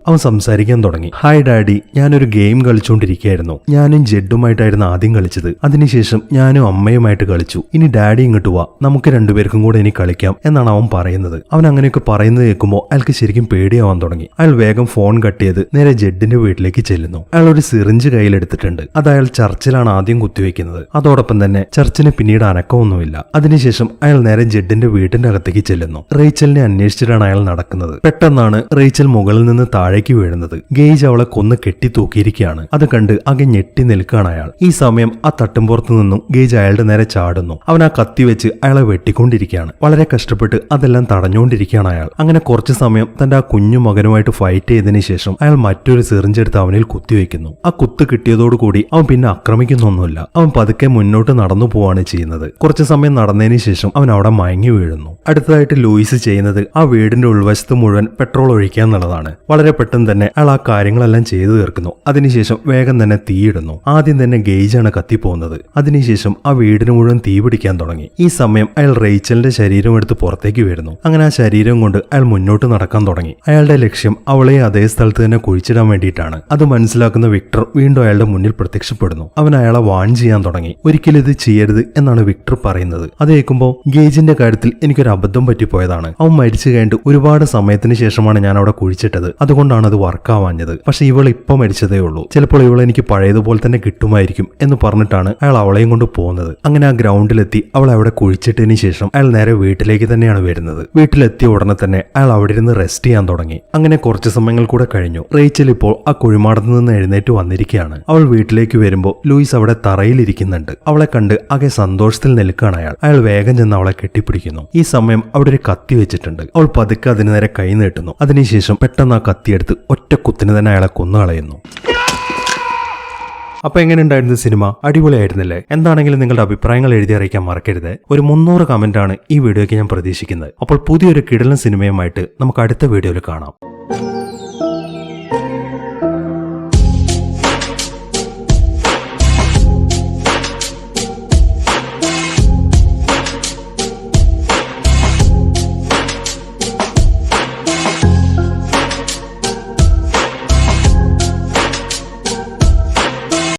അവൻ സംസാരിക്കാൻ തുടങ്ങി. ഹായ് ഡാഡി ഞാനൊരു ഗെയിം കളിച്ചുകൊണ്ടിരിക്കുകയായിരുന്നു ഞാനും ജെഡുമായിട്ടായിരുന്നു ആദ്യം കളിച്ചത്. അതിനുശേഷം ഞാനും അമ്മയുമായിട്ട് കളിച്ചു. ഇനി ഡാഡി ഇങ്ങോട്ട് വാ. നമുക്ക് രണ്ടുപേർക്കും കൂടെ ഇനി കളിക്കാം എന്നാണ് അവൻ പറയുന്നത്. അവൻ അങ്ങനെയൊക്കെ പറയുന്നത് കേൾക്കുമ്പോൾ അയാൾക്ക് ശരിക്കും പേടിയാവാൻ തുടങ്ങി. അയാൾ വേഗം ഫോൺ കട്ട് ചെയ്ത് നേരെ ജെഡിന്റെ വീട്ടിലേക്ക് ചെല്ലുന്നു. അയാൾ ഒരു സിറിഞ്ച് കയ്യിലെടുത്തിട്ടുണ്ട്. അത് അയാൾ ചർച്ചിലാണ് ആദ്യം കുത്തിവെക്കുന്നത്. അതോടൊപ്പം തന്നെ ചർച്ചിന് പിന്നീട് അനക്കമൊന്നുമില്ല. അതിനുശേഷം അയാൾ നേരെ ജെഡിന്റെ വീടിന്റെ അകത്തേക്ക് ചെല്ലുന്നു. റേച്ചലിനെ അന്വേഷിച്ചിട്ടാണ് അയാൾ നടക്കുന്നത്. പെട്ടെന്നാണ് റേച്ചൽ മുകളിൽ നിന്ന് താഴേക്ക് വീഴുന്നത്. ഗേജ് അവളെ കൊന്ന് കെട്ടി തൂക്കിയിരിക്കുകയാണ് അത് കണ്ട് ആകെ ഞെട്ടി നിൽക്കുകയാണ് അയാൾ. ഈ സമയം ആ തട്ടുംപുറത്ത് നിന്നും ഗേജ് അയാളുടെ നേരെ ചാടുന്നു. അവൻ ആ കത്തി വെച്ച് അയാളെ വെട്ടിക്കൊണ്ടിരിക്കുകയാണ്. വളരെ കഷ്ടപ്പെട്ട് അതെല്ലാം തടഞ്ഞുകൊണ്ടിരിക്കുകയാണ് അയാൾ. അങ്ങനെ കുറച്ച് സമയം തന്റെ ആ കുഞ്ഞു മകനുമായിട്ട് ഫൈറ്റ് ചെയ്തതിനു ശേഷം അയാൾ മറ്റൊരു സിറിഞ്ചെടുത്ത് അവനിൽ കുത്തിവെക്കുന്നു ആ കുത്ത് കിട്ടിയതോടുകൂടി അവൻ പിന്നെ ആക്രമിക്കുന്നൊന്നുമില്ല. അവൻ പതുക്കെ മുന്നോട്ട് നടന്നു പോവാണ് ചെയ്യുന്നത്. കുറച്ച് സമയം നടന്നതിന് ശേഷം അവൻ അവിടെ മയങ്ങി വീഴുന്നു. അടുത്തതായിട്ട് ലൂയിസ് ചെയ്യുന്നത് ആ വീടിന്റെ ഉൾവശത്ത് മുഴുവൻ പെട്രോൾ ഒഴിക്കുക എന്നുള്ളതാണ്. വളരെ പെട്ടെന്ന് തന്നെ അയാൾ ആ കാര്യങ്ങളെല്ലാം ചെയ്തു തീർക്കുന്നു. അതിനുശേഷം വേഗം തന്നെ തീയിടുന്നു ആദ്യം തന്നെ ഗെയ്ജാണ് കത്തിപ്പോകുന്നത്. അതിനുശേഷം ആ വീടിന് മുഴുവൻ തീ പിടിക്കാൻ തുടങ്ങി. ഈ സമയം അയാൾ റേച്ചലിന്റെ ശരീരം എടുത്ത് പുറത്തേക്ക് വരുന്നു. അങ്ങനെ ആ ശരീരം കൊണ്ട് അയാൾ മുന്നോട്ട് നടക്കാൻ തുടങ്ങി. അയാളുടെ ലക്ഷ്യം അവളെ അതേ സ്ഥലത്ത് തന്നെ കുഴിച്ചിടാൻ വേണ്ടിയിട്ടാണ്. അത് മനസ്സിലാക്കുന്ന വിക്ടർ വീണ്ടും അയാളുടെ മുന്നിൽ പ്രത്യക്ഷപ്പെടുന്നു. അവൻ അയാളെ വാൺ ചെയ്യാൻ തുടങ്ങി. ഒരിക്കലും ഇത് ചെയ്യരുത് എന്നാണ് വിക്ടർ പറയുന്നത്. അത് കേൾക്കുമ്പോൾ ഗേജിന്റെ കാര്യത്തിൽ എനിക്കൊരു അബദ്ധം പറ്റിപ്പോയതാണ്. അവൻ മരിച്ചു കഴിഞ്ഞിട്ട് ഒരുപാട് സമയത്തിന് ശേഷമാണ് ഞാൻ അവിടെ കുഴിച്ചിട്ടത്. അതുകൊണ്ടാണ് അത് വർക്കാവാഞ്ഞത്. പക്ഷെ ഇവൾ ഇപ്പൊ മരിച്ചതേ ഉള്ളൂ. ചിലപ്പോൾ ഇവൾ എനിക്ക് പഴയതുപോലെ തന്നെ കിട്ടുമായിരിക്കും എന്ന് പറഞ്ഞിട്ടാണ് അയാൾ അവളെയും കൊണ്ട് പോകുന്നത്. അങ്ങനെ ആ ഗ്രൗണ്ടിലെത്തി അവൾ അവിടെ കുഴിച്ചിട്ടതിന് ശേഷം അയാൾ നേരെ വീട്ടിലേക്ക് തന്നെയാണ് വരുന്നത്. വീട്ടിലെത്തിയ ഉടനെ തന്നെ അയാൾ അവിടെ ഇരുന്ന് റെസ്റ്റ് ചെയ്യാൻ തുടങ്ങി. അങ്ങനെ കുറച്ച് സമയങ്ങൾ കൂടെ കഴിഞ്ഞു. റേച്ചൽ ഇപ്പോൾ ആ കുഴിമാടത്ത് നിന്ന് എഴുന്നേറ്റ് വന്നിരിക്കുകയാണ്. അവൾ വീട്ടിലേക്ക് വരുമ്പോൾ ലൂയിസ് അവിടെ തറയിലിരിക്കുന്നുണ്ട്. അവളെ കണ്ട് ആകെ സന്തോഷത്തിൽ നിൽക്കുകയാണ് അയാൾ. അയാൾ വേഗം ചെന്ന് അവളെ കെട്ടിപ്പിടിക്കുന്നു. ഈ സമയം അവിടെ ഒരു കത്തി വെച്ചിട്ടുണ്ട്. അവൾ പതുക്കെ അതിന് നേരെ കൈ നീട്ടുന്നു. അതിനുശേഷം പെട്ടെന്ന് ആ കത്തിയെടുത്ത് ഒറ്റ കുത്തിന് തന്നെ അയാളെ കൊന്നു കളയുന്നു. അപ്പൊ എങ്ങനെയുണ്ടായിരുന്നു സിനിമ? അടിപൊളിയായിരുന്നില്ലേ? എന്താണെങ്കിലും നിങ്ങളുടെ അഭിപ്രായങ്ങൾ എഴുതി അറിയിക്കാൻ മറക്കരുത്. ഒരു മുന്നൂറ് കമന്റ് ആണ് ഈ വീഡിയോയ്ക്ക് ഞാൻ പ്രതീക്ഷിക്കുന്നത്. അപ്പോൾ പുതിയൊരു കിടലൻ സിനിമയുമായിട്ട് നമുക്ക് അടുത്ത വീഡിയോയിൽ കാണാം.